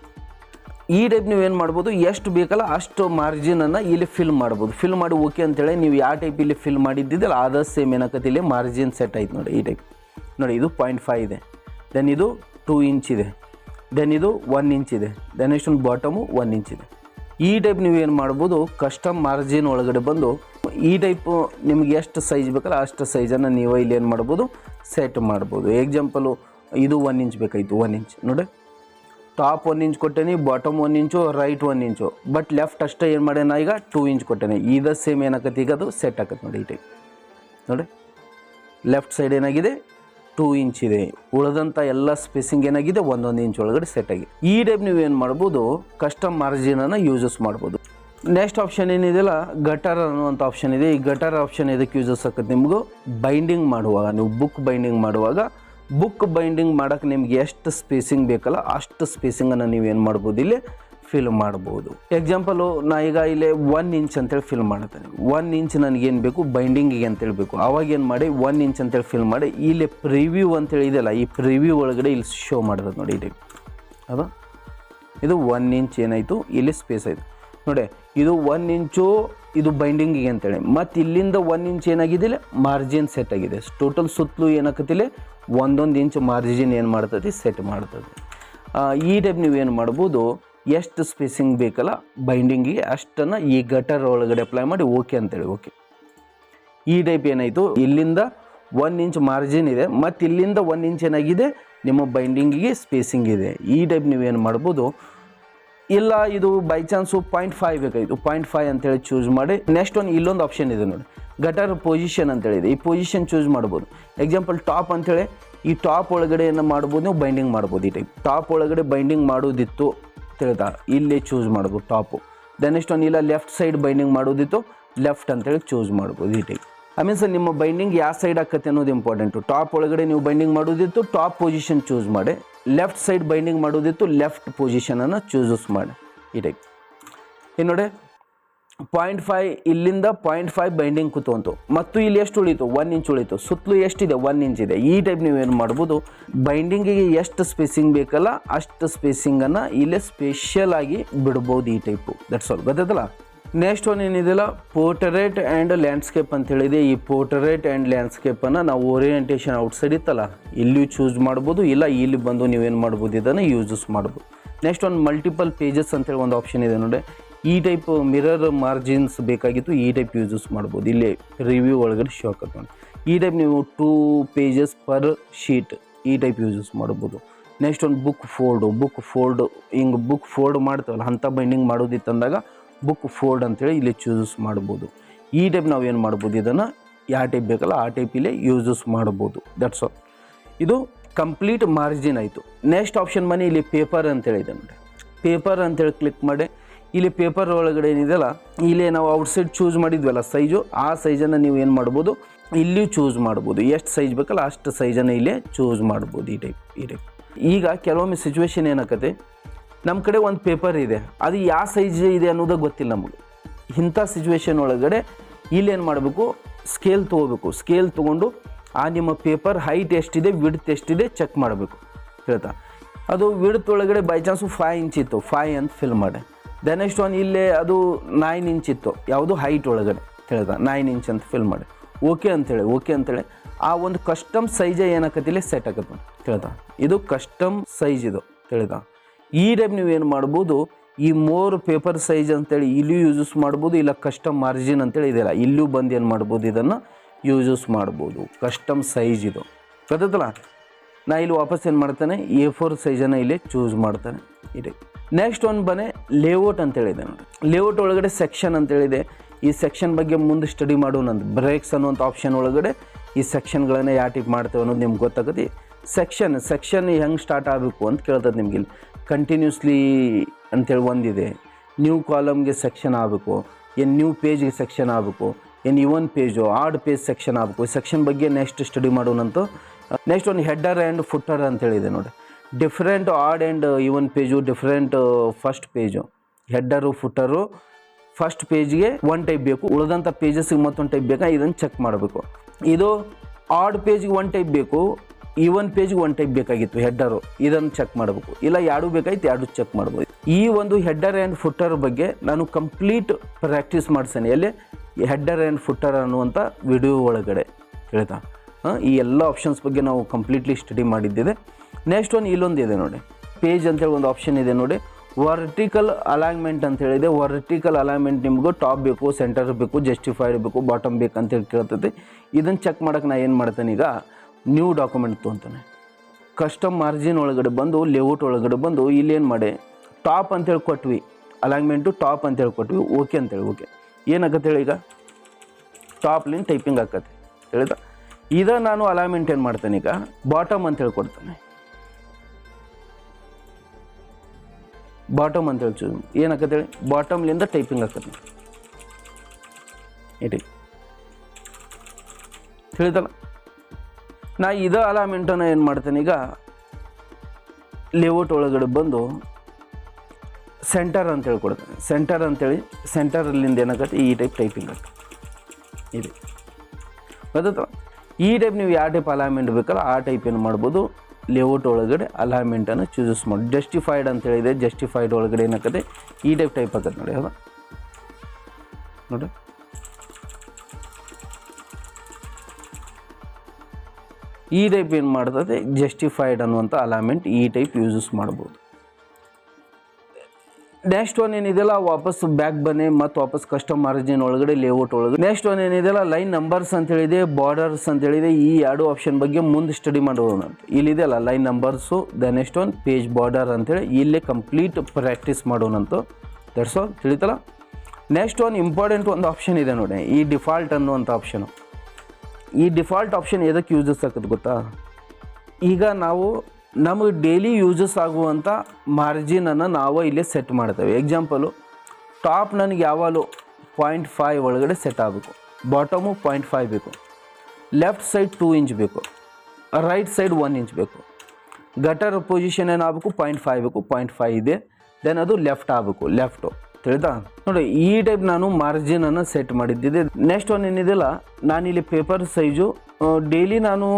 [SPEAKER 1] ಈ ಟೈಪ್ ನೀವು ಏನು ಮಾಡ್ಬೋದು, ಎಷ್ಟು ಬೇಕಲ್ಲ ಅಷ್ಟು ಮಾರ್ಜಿನನ್ನು ಇಲ್ಲಿ ಫಿಲ್ ಮಾಡ್ಬೋದು. ಫಿಲ್ ಮಾಡಿ ಓಕೆ ಅಂತೇಳಿ ನೀವು ಯಾವ ಟೈಪ್ ಇಲ್ಲಿ ಫಿಲ್ ಮಾಡಿದ್ದಿದ್ದಲ್ಲ, ಅದ ಸೇಮ್ ಏನಾಕತಿ ಇಲ್ಲಿ ಮಾರ್ಜಿನ್ ಸೆಟ್ ಆಯ್ತು ನೋಡಿ ಈ ಟೈಪ್ ನೋಡಿ, ಇದು ಪಾಯಿಂಟ್ ಫೈವ್ ಇದೆ. ದೆನ್ ಇದು ಟೂ ಇಂಚ್ ಇದೆ. ದೆನ್ ಇದು ಒನ್ ಇಂಚ್ ಇದೆ. ದೆನ್ ಎಷ್ಟೊಂದು ಬಾಟಮು ಒನ್ ಇಂಚ್ ಇದೆ. ಈ ಟೈಪ್ ನೀವು ಏನು ಮಾಡ್ಬೋದು ಕಸ್ಟಮ್ ಮಾರ್ಜಿನ್ ಒಳಗಡೆ ಬಂದು ಈ ಟೈಪು ನಿಮ್ಗೆ ಎಷ್ಟು ಸೈಜ್ ಬೇಕಲ್ಲ ಅಷ್ಟು ಸೈಜನ್ನು ನೀವು ಇಲ್ಲಿ ಏನು ಮಾಡ್ಬೋದು ಸೆಟ್ ಮಾಡ್ಬೋದು. ಎಕ್ಸಾಂಪಲು ಇದು ಒನ್ ಇಂಚ್ ಬೇಕಾಯ್ತು ಒನ್ ಇಂಚ್ ನೋಡಿ. Top one inch ಕೊಟ್ಟೇನಿ bottom one inch right one inch but left ಅಷ್ಟೇ ಏನು ಮಾಡ್ಯಾನ ಈಗ? ಟೂ ಇಂಚ್ ಕೊಟ್ಟೇನೆ. ಇದು ಸೇಮ್ ಏನಾಕತಿ ಈಗ ಅದು ಸೆಟ್ ಆಕತ್ತೆ ನೋಡಿ ಈ ಟೈಪ್ ನೋಡಿ. ಲೆಫ್ಟ್ ಸೈಡ್ ಏನಾಗಿದೆ? ಟೂ ಇಂಚ್ ಇದೆ. ಉಳಿದಂಥ ಎಲ್ಲ ಸ್ಪೇಸಿಂಗ್ ಏನಾಗಿದೆ? ಒಂದೊಂದು ಇಂಚ್ ಒಳಗಡೆ ಸೆಟ್ ಆಗಿದೆ ಈ ಟೈಪ್ ನೀವು ಏನು ಮಾಡ್ಬೋದು ಕಸ್ಟಮ್ ಮಾರ್ಜಿನನ್ನು ಯೂಸಸ್ ಮಾಡ್ಬೋದು. ನೆಕ್ಸ್ಟ್ ಆಪ್ಷನ್ ಏನಿದೆಯಲ್ಲ ಗಟರ್ ಅನ್ನುವಂಥ ಆಪ್ಷನ್ ಇದೆ. ಈ ಗಟರ್ ಆಪ್ಷನ್ ಇದಕ್ಕೆ ಯೂಸಸ್ ಆಗುತ್ತೆ ನಿಮಗೂ? ಬೈಂಡಿಂಗ್ ಮಾಡುವಾಗ, ನೀವು ಬುಕ್ ಬೈಂಡಿಂಗ್ ಮಾಡುವಾಗ. ಬುಕ್ ಬೈಂಡಿಂಗ್ ಮಾಡೋಕ್ಕೆ ನಿಮ್ಗೆ ಎಷ್ಟು ಸ್ಪೇಸಿಂಗ್ ಬೇಕಲ್ಲ, ಅಷ್ಟು ಸ್ಪೇಸಿಂಗನ್ನು ನೀವು ಏನು ಮಾಡ್ಬೋದು ಇಲ್ಲಿ? ಫಿಲ್ ಮಾಡ್ಬೋದು. ಎಕ್ಸಾಂಪಲು ನಾ ಈಗ ಇಲ್ಲಿ ಒನ್ ಇಂಚ್ ಅಂತೇಳಿ ಫಿಲ್ ಮಾಡ್ತೇನೆ ಒನ್ ಇಂಚ್ ನನಗೇನು ಬೇಕು? ಬೈಂಡಿಂಗಿಗೆ ಅಂತೇಳಿ ಬೇಕು. ಅವಾಗ ಏನು ಮಾಡಿ? ಒನ್ ಇಂಚ್ ಅಂತೇಳಿ ಫಿಲ್ ಮಾಡಿ. ಇಲ್ಲಿ ಪ್ರಿವ್ಯೂ ಅಂತೇಳಿ ಇದೆಯಲ್ಲ, ಈ ಪ್ರಿವ್ಯೂ ಒಳಗಡೆ ಇಲ್ಲಿ ಶೋ ಮಾಡ್ತದೆ ನೋಡಿ ಇಲ್ಲಿ. ಅದು? ಇದು ಒನ್ ಇಂಚ್ ಏನಾಯಿತು? ಇಲ್ಲಿ ಸ್ಪೇಸ್ ಆಯಿತು. ನೋಡಿ, ಇದು ಒನ್ ಇಂಚು, ಇದು ಬೈಂಡಿಂಗಿಗೆ ಅಂತೇಳಿ. ಮತ್ತು ಇಲ್ಲಿಂದ ಒನ್ ಇಂಚ್ ಏನಾಗಿದೆ ಮಾರ್ಜಿನ್ ಸೆಟ್ ಆಗಿದೆ. ಟೋಟಲ್ ಸುತ್ತಲೂ ಏನಾಕತಿಲ್ಲ ಒಂದೊಂದು ಇಂಚ್ ಮಾರ್ಜಿನ್ ಏನು ಮಾಡ್ತದೆ ಸೆಟ್ ಮಾಡ್ತದೆ ಈ ಟೈಪ್ ನೀವು ಏನು ಮಾಡ್ಬೋದು? ಎಷ್ಟು ಸ್ಪೇಸಿಂಗ್ ಬೇಕಲ್ಲ? ಬೈಂಡಿಂಗಿಗೆ ಅಷ್ಟನ್ನು ಈ ಗಟರ್ ಒಳಗಡೆ ಅಪ್ಲೈ ಮಾಡಿ ಓಕೆ ಅಂತೇಳಿ ಓಕೆ ಈ ಟೈಪ್ ಏನಾಯಿತು? ಇಲ್ಲಿಂದ ಒನ್ ಇಂಚ್ ಮಾರ್ಜಿನ್ ಇದೆ. ಮತ್ತು ಇಲ್ಲಿಂದ ಒನ್ ಇಂಚ್ ಏನಾಗಿದೆ? ನಿಮ್ಮ ಬೈಂಡಿಂಗಿಗೆ ಸ್ಪೇಸಿಂಗ್ ಇದೆ. ಈ ಟೈಪ್ ನೀವೇನು ಮಾಡ್ಬೋದು? ಇಲ್ಲ, ಇದು ಬೈ ಚಾನ್ಸು ಪಾಯಿಂಟ್ ಫೈವ್ ಬೇಕಾಯಿತು. ಪಾಯಿಂಟ್ ಫೈವ್ ಅಂತೇಳಿ ಚೂಸ್ ಮಾಡಿ ನೆಕ್ಸ್ಟ್ ಒಂದು ಇಲ್ಲೊಂದು ಆಪ್ಷನ್ ಇದೆ ನೋಡಿ. ಗಟರ್ ಪೊಸಿಷನ್ ಅಂತೇಳಿದೆ. ಈ ಪೊಸಿಷನ್ ಚೂಸ್ ಮಾಡ್ಬೋದು. ಎಕ್ಸಾಂಪಲ್ ಟಾಪ್ ಅಂತೇಳಿ, ಈ ಟಾಪ್ ಒಳಗಡೆ ಏನು ಮಾಡ್ಬೋದು, ನೀವು ಬೈಂಡಿಂಗ್ ಮಾಡ್ಬೋದು ಈ ಟೈಪ್ ಟಾಪ್ ಒಳಗಡೆ ಬೈಂಡಿಂಗ್ ಮಾಡೋದಿತ್ತು ತಿಳಿದ. ಇಲ್ಲೇ ಚೂಸ್ ಮಾಡ್ಬೋದು ಟಾಪು ದೆನ್ ನೆಕ್ಸ್ಟ್ ಒಂದು ಇಲ್ಲ ಲೆಫ್ಟ್ ಸೈಡ್ ಬೈಂಡಿಂಗ್ ಮಾಡೋದಿತ್ತು ಲೆಫ್ಟ್ ಅಂತೇಳಿ ಚೂಸ್ ಮಾಡ್ಬೋದು ಈ ಟೈಪ್ ಐ ಮೀನ್ಸ್ ನಿಮ್ಮ ಬೈಂಡಿಂಗ್ ಯಾವ ಸೈಡ್ ಆಕತ್ತೆ ಅನ್ನೋದು ಇಂಪಾರ್ಟೆಂಟು ಟಾಪ್ ಒಳಗಡೆ ನೀವು ಬೈಂಡಿಂಗ್ ಮಾಡೋದಿತ್ತು ಟಾಪ್ ಪೊಸಿಷನ್ ಚೂಸ್ ಮಾಡಿ. ಲೆಫ್ಟ್ ಸೈಡ್ ಬೈಂಡಿಂಗ್ ಮಾಡೋದಿತ್ತು ಲೆಫ್ಟ್ ಪೊಸಿಷನನ್ನು ಚೂಸಸ್ ಮಾಡಿ. ಟೈಪ್ ಇನ್ನು ನೋಡಿ ಪಾಯಿಂಟ್ ಫೈವ್ ಇಲ್ಲಿಂದ ಪಾಯಿಂಟ್ ಫೈವ್ ಬೈಂಡಿಂಗ್ ಕೂತ್ಕೊಂತು ಮತ್ತು ಇಲ್ಲಿ ಎಷ್ಟು ಉಳಿತು? ಒನ್ ಇಂಚ್ ಉಳಿತು. ಸುತ್ತಲೂ ಎಷ್ಟಿದೆ? ಒನ್ ಇಂಚ್ ಇದೆ. ಈ ಟೈಪ್ ನೀವೇನು ಮಾಡ್ಬೋದು? ಬೈಂಡಿಂಗಿಗೆ ಎಷ್ಟು ಸ್ಪೇಸಿಂಗ್ ಬೇಕಲ್ಲ ಅಷ್ಟು ಸ್ಪೇಸಿಂಗನ್ನು ಇಲ್ಲೇ ಸ್ಪೆಷಲ್ ಆಗಿ ಬಿಡ್ಬೋದು ಈ ಟೈಪು ದಟ್ಸ್ ಆಲ್ ಗೊತ್ತೈತಲ್ಲ ನೆಕ್ಸ್ಟ್ ಒನ್ ಏನಿದೆಯಲ್ಲ? ಪೋರ್ಟರೇಟ್ ಆ್ಯಂಡ್ ಲ್ಯಾಂಡ್ಸ್ಕೇಪ್ ಅಂತ ಹೇಳಿದೆ ಈ ಪೋರ್ಟರೇಟ್ ಆ್ಯಂಡ್ ಲ್ಯಾಂಡ್ಸ್ಕೇಪನ್ನು ನಾವು ಓರಿಯೆಂಟೇಷನ್ ಔಟ್ಸೈಡ್ ಇತ್ತಲ್ಲ, ಇಲ್ಲಿ ಚೂಸ್ ಮಾಡ್ಬೋದು, ಇಲ್ಲ ಇಲ್ಲಿ ಬಂದು ನೀವೇನು ಮಾಡ್ಬೋದು, ಇದನ್ನು ಯೂಸಸ್ ಮಾಡ್ಬೋದು. ನೆಕ್ಸ್ಟ್ ಒಂದು ಮಲ್ಟಿಪಲ್ ಪೇಜಸ್ ಅಂತೇಳಿ ಒಂದು ಆಪ್ಷನ್ ಇದೆ ನೋಡಿ. ಈ ಟೈಪ್ ಮಿರರ್ ಮಾರ್ಜಿನ್ಸ್ ಬೇಕಾಗಿತ್ತು, ಈ ಟೈಪ್ ಯೂಸಸ್ ಮಾಡ್ಬೋದು. ಇಲ್ಲಿ ರಿವ್ಯೂ ಒಳಗಡೆ ಶೋ ಆಕತ್ತೆ ನೋಡಿ. ಈ ಟೈಪ್ ನೀವು ಟೂ ಪೇಜಸ್ ಪರ್ ಶೀಟ್ ಈ ಟೈಪ್ ಯೂಸಸ್ ಮಾಡ್ಬೋದು. ನೆಕ್ಸ್ಟ್ ಒಂದು ಬುಕ್ ಫೋಲ್ಡು ಬುಕ್ ಫೋಲ್ಡು ಹಿಂಗೆ ಬುಕ್ ಫೋಲ್ಡ್ ಮಾಡ್ತೇವಲ್ಲ ಅಂಥ ಬೈಂಡಿಂಗ್ ಮಾಡೋದಿತ್ತಂದಾಗ ಬುಕ್ ಫೋಲ್ಡ್ ಅಂತೇಳಿ ಇಲ್ಲಿ ಚೂಸ್ ಮಾಡ್ಬೋದು. ಈ ಟೈಪ್ ನಾವು ಏನು ಮಾಡ್ಬೋದು? ಇದನ್ನು ಯಾವ ಟೈಪ್ ಬೇಕಲ್ಲ ಆ ಟೈಪ್ ಇಲ್ಲೇ ಯೂಸಸ್ ಮಾಡ್ಬೋದು. ದಟ್ಸ್ ಆಲ್ ಇದು ಕಂಪ್ಲೀಟ್ ಮಾರ್ಜಿನ್ ಆಯಿತು. ನೆಕ್ಸ್ಟ್ ಆಪ್ಷನ್ ಮನೆ ಇಲ್ಲಿ ಪೇಪರ್ ಅಂತೇಳಿ ಇದೆ ನೋಡಿ ಪೇಪರ್ ಅಂತೇಳಿ ಕ್ಲಿಕ್ ಮಾಡಿ. ಇಲ್ಲಿ ಪೇಪರ್ ಒಳಗಡೆ ಏನಿದೆಯಲ್ಲ, ಇಲ್ಲಿ ನಾವು ಔಟ್ಸೈಡ್ ಚೂಸ್ ಮಾಡಿದ್ವಲ್ಲ ಸೈಜು ಆ ಸೈಜನ್ನು ನೀವು ಏನು ಮಾಡ್ಬೋದು? ಇಲ್ಲಿಯೂ ಚೂಸ್ ಮಾಡ್ಬೋದು. ಎಷ್ಟು ಸೈಜ್ ಬೇಕಲ್ಲ ಅಷ್ಟು ಸೈಜನ್ನು ಇಲ್ಲೇ ಚೂಸ್ ಮಾಡ್ಬೋದು ಈ ಟೈಪ್ ಈ ಟೈಪ್ ಈಗ ಕೆಲವೊಮ್ಮೆ ಸಿಚುವೇಶನ್ ಏನಾಕತೆ ನಮ್ಮ ಕಡೆ ಒಂದು ಪೇಪರ್ ಇದೆ. ಅದು ಯಾವ ಸೈಜ್ ಇದೆ ಅನ್ನೋದು ಗೊತ್ತಿಲ್ಲ ನಮಗೆ. ಇಂಥ ಸಿಚುವೇಶನ್ ಒಳಗಡೆ ಇಲ್ಲೇನು ಮಾಡಬೇಕು? ಸ್ಕೇಲ್ ತೊಗೋಬೇಕು. ಸ್ಕೇಲ್ ತೊಗೊಂಡು, ಆ ನಿಮ್ಮ ಪೇಪರ್ ಹೈಟ್ ಎಷ್ಟಿದೆ ವಿಡ್ತ್ ಎಷ್ಟಿದೆ ಚೆಕ್ ಮಾಡಬೇಕು. ಹೇಳ್ತಾ. ಅದು ವಿಡ್ತ್ ಒಳಗಡೆ ಬೈ ಚಾನ್ಸು ಫೈವ್ ಇಂಚ್ ಇತ್ತು. ಫೈವ್ ಅಂತ ಫಿಲ್ ಮಾಡಿ. ದೆನ್ ನೆಕ್ಸ್ಟ್ ಒನ್ ಇಲ್ಲೇ ಅದು ನೈನ್ ಇಂಚ್ ಇತ್ತು. ಯಾವುದು ಹೈಟ್ ಒಳಗಡೆ. ಹೇಳ್ತಾ. ನೈನ್ ಇಂಚ್ ಅಂತ ಫಿಲ್ ಮಾಡಿ. ಓಕೆ ಅಂತೇಳಿ ಓಕೆ ಅಂತೇಳಿ. ಆ ಒಂದು ಕಸ್ಟಮ್ ಸೈಜೇ ಏನಾಕತ್ತಿಲ್ಲ ಸೆಟ್ ಆಗತ್ತೆ ಹೇಳ್ತಾ. ಇದು ಕಸ್ಟಮ್ ಸೈಜ್ ಇದು. ತಿಳಿತಾ ಈ ಟೈಪ್ ನೀವು ಏನು ಮಾಡ್ಬೋದು, ಈ ಮೋರ್ ಪೇಪರ್ ಸೈಜ್ ಅಂತೇಳಿ ಇಲ್ಲೂ ಯೂಸ್ ಮಾಡ್ಬೋದು, ಇಲ್ಲ ಕಸ್ಟಮ್ ಮಾರ್ಜಿನ್ ಅಂತೇಳಿ ಇದೆಯಲ್ಲ ಇಲ್ಲೂ ಬಂದು ಏನು ಮಾಡ್ಬೋದು, ಇದನ್ನು ಯೂಸಸ್ ಮಾಡ್ಬೋದು. ಕಸ್ಟಮ್ ಸೈಜ್ ಇದು. ಗೊತ್ತಲ್ಲ ನಾ ಇಲ್ಲಿ ವಾಪಸ್ ಏನು ಮಾಡ್ತಾನೆ ಎ ಫೋರ್ ಸೈಜನ್ನು ಇಲ್ಲಿ ಚೂಸ್ ಮಾಡ್ತಾನೆ. ಇದೆ. ನೆಕ್ಸ್ಟ್ ಒಂದು ಬನೆ ಲೇಔಟ್ ಅಂತೇಳಿದೆ ನೋಡಿ ಲೇಔಟ್ ಒಳಗಡೆ ಸೆಕ್ಷನ್ ಅಂತೇಳಿದೆ ಈ ಸೆಕ್ಷನ್ ಬಗ್ಗೆ ಮುಂದೆ ಸ್ಟಡಿ ಮಾಡೋಣ ಬ್ರೇಕ್ಸ್ ಅನ್ನುವಂಥ ಆಪ್ಷನ್ ಒಳಗಡೆ ಈ ಸೆಕ್ಷನ್ಗಳನ್ನು ಯಾವ ಟೈಪ್ ಮಾಡ್ತೇವೆ ಅನ್ನೋದು ನಿಮ್ಗೆ ಗೊತ್ತಾಗತ್ತೆ. ಸೆಕ್ಷನ್ ಸೆಕ್ಷನ್ ಹೆಂಗೆ ಸ್ಟಾರ್ಟ್ ಆಗಬೇಕು ಅಂತ ಕೇಳ್ತದೆ ನಿಮಗೆ ಇಲ್ಲಿ. ಕಂಟಿನ್ಯೂಸ್ಲಿ ಅಂತೇಳಿ ಒಂದಿದೆ. ನ್ಯೂ ಕಾಲಮ್ಗೆ ಸೆಕ್ಷನ್ ಆಗಬೇಕು. ಏನು ನ್ಯೂ ಪೇಜ್ಗೆ ಸೆಕ್ಷನ್ ಆಗಬೇಕು. ಏನು even page odd page section ಆಗಬೇಕು. ಈ ಸೆಕ್ಷನ್ ಬಗ್ಗೆ ನೆಕ್ಸ್ಟ್ ಸ್ಟಡಿ ಮಾಡೋಣಂತೂ ನೆಕ್ಸ್ಟ್ ಒಂದು ಹೆಡ್ಡರ್ ಆ್ಯಂಡ್ ಫುಟ್ಟರ್ ಅಂತೇಳಿದೆ ನೋಡಿ. Different odd and even page different first page header footer first ಪೇಜ್ಗೆ one type ಬೇಕು. ಉಳಿದಂಥ ಪೇಜಸ್ಗೆ ಮತ್ತೊಂದು ಟೈಪ್ ಬೇಕಾ? ಇದನ್ನು ಚೆಕ್ ಮಾಡಬೇಕು. ಇದು ಆಡ್ ಪೇಜ್ಗೆ ಒನ್ ಟೈಪ್ ಬೇಕು. ಈ ಒಂದು ಪೇಜ್ಗೆ ಒನ್ ಟೈಪ್ ಬೇಕಾಗಿತ್ತು ಹೆಡ್ಡರು ಇದನ್ನು ಚೆಕ್ ಮಾಡಬೇಕು. ಇಲ್ಲ ಎರಡು ಬೇಕಾಯ್ತು ಎರಡು ಚೆಕ್ ಮಾಡ್ಬೋದು. ಈ ಒಂದು ಹೆಡ್ಡರ್ ಆ್ಯಂಡ್ ಫುಟ್ಟರ್ ಬಗ್ಗೆ ನಾನು ಕಂಪ್ಲೀಟ್ ಪ್ರಾಕ್ಟೀಸ್ ಮಾಡಿಸ್ತೇನೆ ಎಲ್ಲಿ? ಹೆಡ್ಡರ್ ಆ್ಯಂಡ್ ಫುಟ್ಟರ್ ಅನ್ನುವಂಥ ವಿಡಿಯೋ ಒಳಗಡೆ. ಹೇಳ್ತಾ ಈ ಎಲ್ಲ ಆಪ್ಷನ್ಸ್ ಬಗ್ಗೆ ನಾವು ಕಂಪ್ಲೀಟ್ಲಿ ಸ್ಟಡಿ ಮಾಡಿದ್ದಿದೆ ನೆಕ್ಸ್ಟ್ ಒಂದು ಇಲ್ಲೊಂದು ಇದೆ ನೋಡಿ. ಪೇಜ್ ಅಂತೇಳಿ ಒಂದು ಆಪ್ಷನ್ ಇದೆ ನೋಡಿ. ವರ್ಟಿಕಲ್ ಅಲೈನ್ಮೆಂಟ್ ಅಂತ ಹೇಳಿದೆ. ವರ್ಟಿಕಲ್ ಅಲೈನ್ಮೆಂಟ್ ನಿಮಗೂ ಟಾಪ್ ಬೇಕು ಸೆಂಟರ್ ಬೇಕು ಜಸ್ಟಿಫೈಡ್ ಬೇಕು ಬಾಟಮ್ ಬೇಕು ಅಂತೇಳಿ ಕೇಳ್ತೈತಿ. ಇದನ್ನು ಚೆಕ್ ಮಾಡೋಕೆ ನಾನು ಏನು ಮಾಡ್ತೇನೆ ಈಗ? ನ್ಯೂ ಡಾಕ್ಯುಮೆಂಟ್ ತೊಗೊತಾನೆ. ಕಸ್ಟಮ್ ಮಾರ್ಜಿನ್ ಒಳಗಡೆ ಬಂದು ಲೇಔಟ್ ಒಳಗಡೆ ಬಂದು, ಇಲ್ಲೇನು ಮಾಡಿ? ಟಾಪ್ ಅಂತೇಳಿ ಕೊಟ್ವಿ. ಅಲೈನ್ಮೆಂಟು ಟಾಪ್ ಅಂತೇಳಿ ಕೊಟ್ವಿ. ಓಕೆ ಅಂತೇಳಿ ಓಕೆ ಏನಾಗತ್ತೆ ಹೇಳಿ ಈಗ? ಟಾಪ್ ಟೈಪಿಂಗ್ ಆಕತ್ತೆ. ಹೇಳಿದ? ಇದ ನಾನು ಅಲೈನ್ಮೆಂಟ್ ಏನು ಮಾಡ್ತೇನೆ ಈಗ? ಬಾಟಮ್ ಅಂತೇಳಿ ಕೊಡ್ತೇನೆ. ಬಾಟಮ್ ಅಂತೇಳಿ ಚೂಸ್ ಏನಾಗತ್ತೇಳಿ ಹೇಳಿ? ಬಾಟಮ್ಲಿಂದ ಟೈಪಿಂಗ್ ಆಕತ್ತೆ. ಇಡಿ. ತಿಳಿದಲ್ಲ ನಾ ಇದು ಅಲಾಮೆಂಟನ್ನು ಏನು ಮಾಡ್ತೇನೆ ಈಗ ಲೇಔಟ್ ಒಳಗಡೆ ಬಂದು ಸೆಂಟರ್ ಅಂತೇಳಿ ಕೊಡ್ತೇನೆ. ಸೆಂಟರ್ ಅಂತೇಳಿ ಸೆಂಟರಲ್ಲಿಂದ ಏನಾಗತ್ತೆ? ಈ ಟೈಪ್ ಟೈಪಿಂಗ್ ಆಗ್ತದೆ ಇದೆ. ಗೊತ್ತಾಯ್ತಲ್ಲ ಈ ಟೈಪ್ ನೀವು ಯಾವ ಟೈಪ್ ಅಲಾಮೆಂಟ್ ಬೇಕಲ್ಲ, ಆ ಟೈಪ್ ಏನು ಮಾಡ್ಬೋದು? ಲೇಔಟ್ ಒಳಗಡೆ ಅಲಾಮೆಂಟನ್ನು ಚೂಸಸ್ ಮಾಡಿ. ಜಸ್ಟಿಫೈಡ್ ಅಂತ ಹೇಳಿದೆ ಜಸ್ಟಿಫೈಡ್ ಒಳಗಡೆ ಏನಾಗತ್ತೆ? ಈ ಟೈಪ್ ಟೈಪ್ ಆಗತ್ತೆ ನೋಡಿ, ಹೌದಾ? ನೋಡಿ ಈ ಟೈಪ್ ಏನು ಮಾಡ್ತದೆ ಜಸ್ಟಿಫೈಡ್ ಅನ್ನುವಂಥ ಅಲಾಮೆಂಟ್ ಈ ಟೈಪ್ ಯೂಸಸ್ ಮಾಡ್ಬೋದು. ನೆಕ್ಸ್ಟ್ ಒನ್ ಏನಿದೆಯಲ್ಲ, ವಾಪಸ್ ಬ್ಯಾಕ್ ಬನ್ನಿ ಮತ್ತು ವಾಪಸ್ ಕಸ್ಟಮ್ ಮಾರ್ಜಿನ್ ಒಳಗಡೆ ಲೇಔಟ್ ಒಳಗಡೆ. ನೆಕ್ಸ್ಟ್ ಒನ್ ಏನಿದೆಯಲ್ಲ ಲೈನ್ ನಂಬರ್ಸ್ ಅಂತ ಹೇಳಿದೆ ಬಾರ್ಡರ್ಸ್ ಅಂತ ಹೇಳಿದೆ, ಈ ಎರಡು ಆಪ್ಷನ್ ಬಗ್ಗೆ ಮುಂದೆ ಸ್ಟಡಿ ಮಾಡೋಣ ಇಲ್ಲಿ ಇಲ್ಲಿದೆಯಲ್ಲ line numbers the next one page border ಅಂತೇಳಿ ಇಲ್ಲೇ ಕಂಪ್ಲೀಟ್ ಪ್ರಾಕ್ಟೀಸ್ ಮಾಡೋಣಂತ. ದಟ್ಸ್ ಆಲ್ ತಿಳಿತಲ್ಲ? ನೆಕ್ಸ್ಟ್ ಒನ್ ಇಂಪಾರ್ಟೆಂಟ್ ಒಂದು ಆಪ್ಷನ್ ಇದೆ ನೋಡಿ, ಈ ಡಿಫಾಲ್ಟ್ ಅನ್ನುವಂಥ ಆಪ್ಷನು ಈ ಡಿಫಾಲ್ಟ್ ಆಪ್ಷನ್ ಎದಕ್ಕೆ ಯೂಸಸ್ ಆಗತ್ತೆ ಗೊತ್ತಾ? ಈಗ ನಾವು ನಮಗೆ ಡೈಲಿ ಯೂಸಸ್ ಆಗುವಂಥ ಮಾರ್ಜಿನನ್ನು ನಾವು ಇಲ್ಲಿ ಸೆಟ್ ಮಾಡ್ತೇವೆ. ಎಕ್ಸಾಂಪಲು ಟಾಪ್ ನನಗೆ ಯಾವಾಗಲೂ ಪಾಯಿಂಟ್ ಫೈವ್ ಒಳಗಡೆ ಸೆಟ್ ಆಗಬೇಕು. ಬಾಟಮು ಪಾಯಿಂಟ್ ಫೈವ್ ಬೇಕು. ಲೆಫ್ಟ್ ಸೈಡ್ ಟೂ ಇಂಚ್ ಬೇಕು. ರೈಟ್ ಸೈಡ್ ಒನ್ ಇಂಚ್ ಬೇಕು. ಗಟರ್ ಪೊಸಿಷನ್ ಏನಾಗಬೇಕು ಪಾಯಿಂಟ್ ಫೈವ್ ಬೇಕು. ಪಾಯಿಂಟ್ ಫೈವ್ ಇದೆ. ದೆನ್ ಅದು ಲೆಫ್ಟ್ ಆಗಬೇಕು. ಲೆಫ್ಟು ತಿಳಿದಾ ನೋಡಿ ಈ ಟೈಪ್ ನಾನು ಮಾರ್ಜಿನನ್ನು ಸೆಟ್ ಮಾಡಿದ್ದಿದೆ ನೆಕ್ಸ್ಟ್ ಒನ್ ಏನಿದೆಯಲ್ಲ ನಾನಿಲ್ಲಿ ಪೇಪರ್ ಸೈಜು ಡೈಲಿ ನಾನು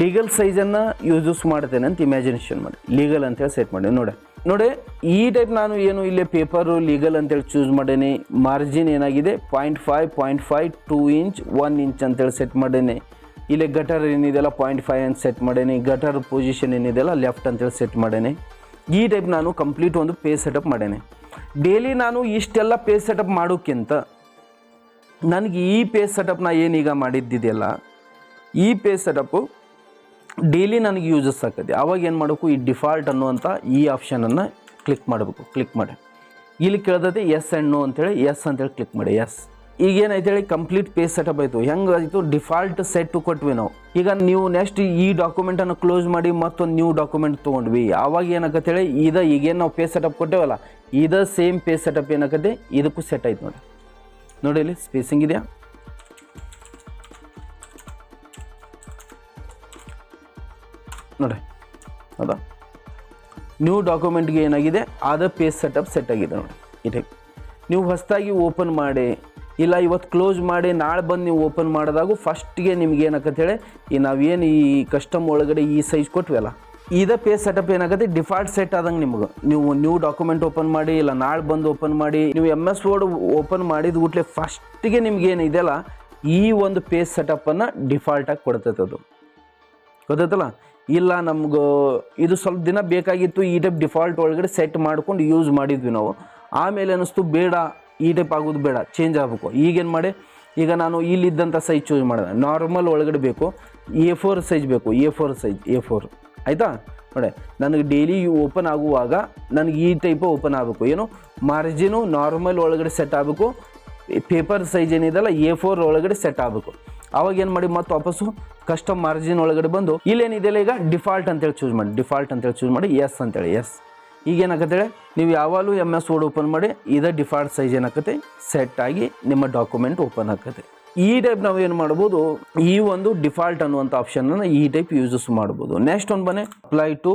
[SPEAKER 1] ಲೀಗಲ್ ಸೈಜನ್ನು ಯೂಸ್ ಮಾಡ್ತೇನೆ ಅಂತ ಇಮ್ಯಾಜಿನೇಷನ್ ಮಾಡಿ. ಲೀಗಲ್ ಅಂತೇಳಿ ಸೆಟ್ ಮಾಡಿ. ನೋಡಿ ನೋಡಿ ಈ ಟೈಪ್ ನಾನು ಏನು ಇಲ್ಲಿ ಪೇಪರು ಲೀಗಲ್ ಅಂತೇಳಿ ಚೂಸ್ ಮಾಡೇನಿ. ಮಾರ್ಜಿನ್ ಏನಾಗಿದೆ? Point five point five two inch one inch ಅಂತೇಳಿ ಸೆಟ್ ಮಾಡೇನಿ. ಇಲ್ಲಿ ಗಟರ್ ಏನಿದೆಯಲ್ಲ ಪಾಯಿಂಟ್ ಫೈವ್ ಅಂತ ಸೆಟ್ ಮಾಡೇನಿ. ಗಟರ್ ಪೊಸಿಷನ್ ಏನಿದೆಯಲ್ಲ ಲೆಫ್ಟ್ ಅಂತೇಳಿ ಸೆಟ್ ಮಾಡೇನಿ. ಈ ಟೈಪ್ ನಾನು ಕಂಪ್ಲೀಟ್ ಒಂದು ಪೇ ಸೆಟಪ್ ಮಾಡೇನೆ. ಡೈಲಿ ನಾನು ಇಷ್ಟೆಲ್ಲ ಪೇಸ್ ಸೆಟಪ್ ಮಾಡೋಕ್ಕಿಂತ ನನಗೆ ಈ ಪೇಸ್ ಸೆಟಪ್ನ ಏನೀಗ ಮಾಡಿದ್ದಿದೆಯಲ್ಲ, ಈ ಪೇಸ್ ಸೆಟಪ್ಪು ಡೈಲಿ ನನಗೆ ಯೂಸಸ್ ಆಗ್ತದೆ. ಅವಾಗ ಏನು ಮಾಡಬೇಕು? ಈ ಡಿಫಾಲ್ಟ್ ಅನ್ನುವಂಥ ಈ ಆಪ್ಷನನ್ನು ಕ್ಲಿಕ್ ಮಾಡಬೇಕು. ಕ್ಲಿಕ್ ಮಾಡಿ. ಇಲ್ಲಿ ಕೇಳ್ದೈತೆ ಎಸ್ ಆ್ಯಂಡ್ ನೋ ಅಂತೇಳಿ ಎಸ್ ಅಂತೇಳಿ ಕ್ಲಿಕ್ ಮಾಡಿ. ಎಸ್ ಈಗ ಏನಾಯ್ತು ಹೇಳಿ ಕಂಪ್ಲೀಟ್ ಪೇಜ್ ಸೆಟಪ್ ಆಯಿತು. ಹೆಂಗಾಯಿತು ಡಿಫಾಲ್ಟ್ ಸೆಟ್ ಕೊಟ್ವಿ ನಾವು. ಈಗ ನೀವು ನೆಕ್ಸ್ಟ್ ಈ ಡಾಕ್ಯುಮೆಂಟನ್ನು ಕ್ಲೋಸ್ ಮಾಡಿ ಮತ್ತೊಂದು ನ್ಯೂ ಡಾಕ್ಯುಮೆಂಟ್ ತೊಗೊಂಡ್ವಿ. ಆವಾಗ ಏನಾಗತ್ತೆ ಹೇಳಿ, ಇದ ಈಗೇನು ನಾವು ಪೇಜ್ ಸೆಟಪ್ ಕೊಟ್ಟೇವಲ್ಲ, ಇದ ಸೇಮ್ ಪೇಜ್ ಸೆಟಪ್ ಏನಾಗತ್ತೆ? ಇದಕ್ಕೂ ಸೆಟ್ ಆಯ್ತು ನೋಡಿ. ನೋಡಿ ಇಲ್ಲಿ ಸ್ಪೇಸಿಂಗ್ ಇದೆಯಾ? ನೋಡಿ, ಹೌದಾ? ನ್ಯೂ ಡಾಕ್ಯುಮೆಂಟ್ಗೆ ಏನಾಗಿದೆ? ಅದ ಪೇಜ್ ಸೆಟಪ್ ಸೆಟ್ ಆಗಿದೆ ನೋಡಿ. ಈ ಟೈಪ್ ನೀವು ಹೊಸದಾಗಿ ಓಪನ್ ಮಾಡಿ ಇಲ್ಲ ಇವತ್ತು ಕ್ಲೋಸ್ ಮಾಡಿ ನಾಳೆ ಬಂದು ನೀವು ಓಪನ್ ಮಾಡಿದಾಗ ಫಸ್ಟ್ಗೆ ನಿಮ್ಗೆ ಏನಾಗತ್ತೆ ಹೇಳಿ, ಈ ನಾವೇನು ಈ ಕಸ್ಟಮ್ ಒಳಗಡೆ ಈ ಸೈಜ್ ಕೊಟ್ವಲ್ಲ, ಇದೇ ಪೇಜ್ ಸೆಟಪ್ ಏನಾಗುತ್ತೆ? ಡಿಫಾಲ್ಟ್ ಸೆಟ್ ಆದಂಗೆ ನಿಮ್ಗೆ. ನೀವು ನ್ಯೂ ಡಾಕ್ಯುಮೆಂಟ್ ಓಪನ್ ಮಾಡಿ, ಇಲ್ಲ ನಾಳೆ ಬಂದು ಓಪನ್ ಮಾಡಿ, ನೀವು ಎಂ ಎಸ್ ವರ್ಡ್ ಓಪನ್ ಮಾಡಿದ ಕೂಡಲೇ ಫಸ್ಟ್ಗೆ ನಿಮ್ಗೆ ಏನಿದೆಯಲ್ಲ ಈ ಒಂದು ಪೇಜ್ ಸೆಟಪ್ಪನ್ನು ಡಿಫಾಲ್ಟಾಗಿ ಕೊಡ್ತೈತೆ ಅದು. ಗೊತ್ತಾಯ್ತಲ್ಲ? ಇಲ್ಲ, ನಮ್ಗೆ ಇದು ಸ್ವಲ್ಪ ದಿನ ಬೇಕಾಗಿತ್ತು, ಈ ಟೈಪ್ ಡಿಫಾಲ್ಟ್ ಒಳಗಡೆ ಸೆಟ್ ಮಾಡ್ಕೊಂಡು ಯೂಸ್ ಮಾಡಿದ್ವಿ ನಾವು. ಆಮೇಲೆ ಅನ್ನಿಸ್ತು ಬೇಡ ಈ ಟೈಪ್ ಆಗೋದು ಬೇಡ ಚೇಂಜ್ ಆಗಬೇಕು. ಈಗೇನು ಮಾಡಿ, ಈಗ ನಾನು ಇಲ್ಲಿದ್ದಂಥ ಸೈಜ್ ಚೂಸ್ ಮಾಡಿದೆ. ನಾರ್ಮಲ್ ಒಳಗಡೆ ಬೇಕು ಎ ಫೋರ್ ಸೈಜ್ ಬೇಕು A four size A four ಆಯಿತಾ? ನೋಡಿ, ನನಗೆ ಡೈಲಿ ಓಪನ್ ಆಗುವಾಗ ನನಗೆ ಈ ಟೈಪ್ ಓಪನ್ ಆಗಬೇಕು. ಏನು? ಮಾರ್ಜಿನು ನಾರ್ಮಲ್ ಒಳಗಡೆ ಸೆಟ್ ಆಗಬೇಕು. ಪೇಪರ್ ಸೈಜ್ ಏನಿದೆಲ್ಲ ಎ ಫೋರ್ ಒಳಗಡೆ ಸೆಟ್ ಆಗಬೇಕು. ಅವಾಗ ಏನು ಮಾಡಿ ಮತ್ತೆ ವಾಪಸ್ಸು ಕಸ್ಟಮ್ ಮಾರ್ಜಿನ್ ಒಳಗಡೆ ಬಂದು, ಇಲ್ಲೇನಿದೆಯಲ್ಲ ಈಗ ಡಿಫಾಲ್ಟ್ ಅಂತೇಳಿ ಚೂಸ್ ಮಾಡಿ. ಡಿಫಾಲ್ಟ್ ಅಂತೇಳಿ ಚೂಸ್ ಮಾಡಿ ಎಸ್ ಅಂತೇಳಿ ಎಸ್ ಈಗ ಏನಾಗತ್ತೆ ನೀವು ಯಾವಾಗಲೂ ಎಂ ಎಸ್ ವರ್ಡ್ ಓಪನ್ ಮಾಡಿ, ಇದೇ ಡಿಫಾಲ್ಟ್ ಸೈಜ್ ಏನಾಗತ್ತೆ ಸೆಟ್ ಆಗಿ ನಿಮ್ಮ ಡಾಕ್ಯುಮೆಂಟ್ ಓಪನ್ ಆಗುತ್ತೆ. ಈ ಟೈಪ್ ನಾವು ಏನು ಮಾಡ್ಬೋದು, ಈ ಒಂದು ಡಿಫಾಲ್ಟ್ ಅನ್ನುವಂಥ ಆಪ್ಷನನ್ನು ಈ ಟೈಪ್ ಯೂಸಸ್ ಮಾಡ್ಬೋದು. ನೆಕ್ಸ್ಟ್ ಒಂದು ಬನ್ನಿ ಅಪ್ಲೈ ಟು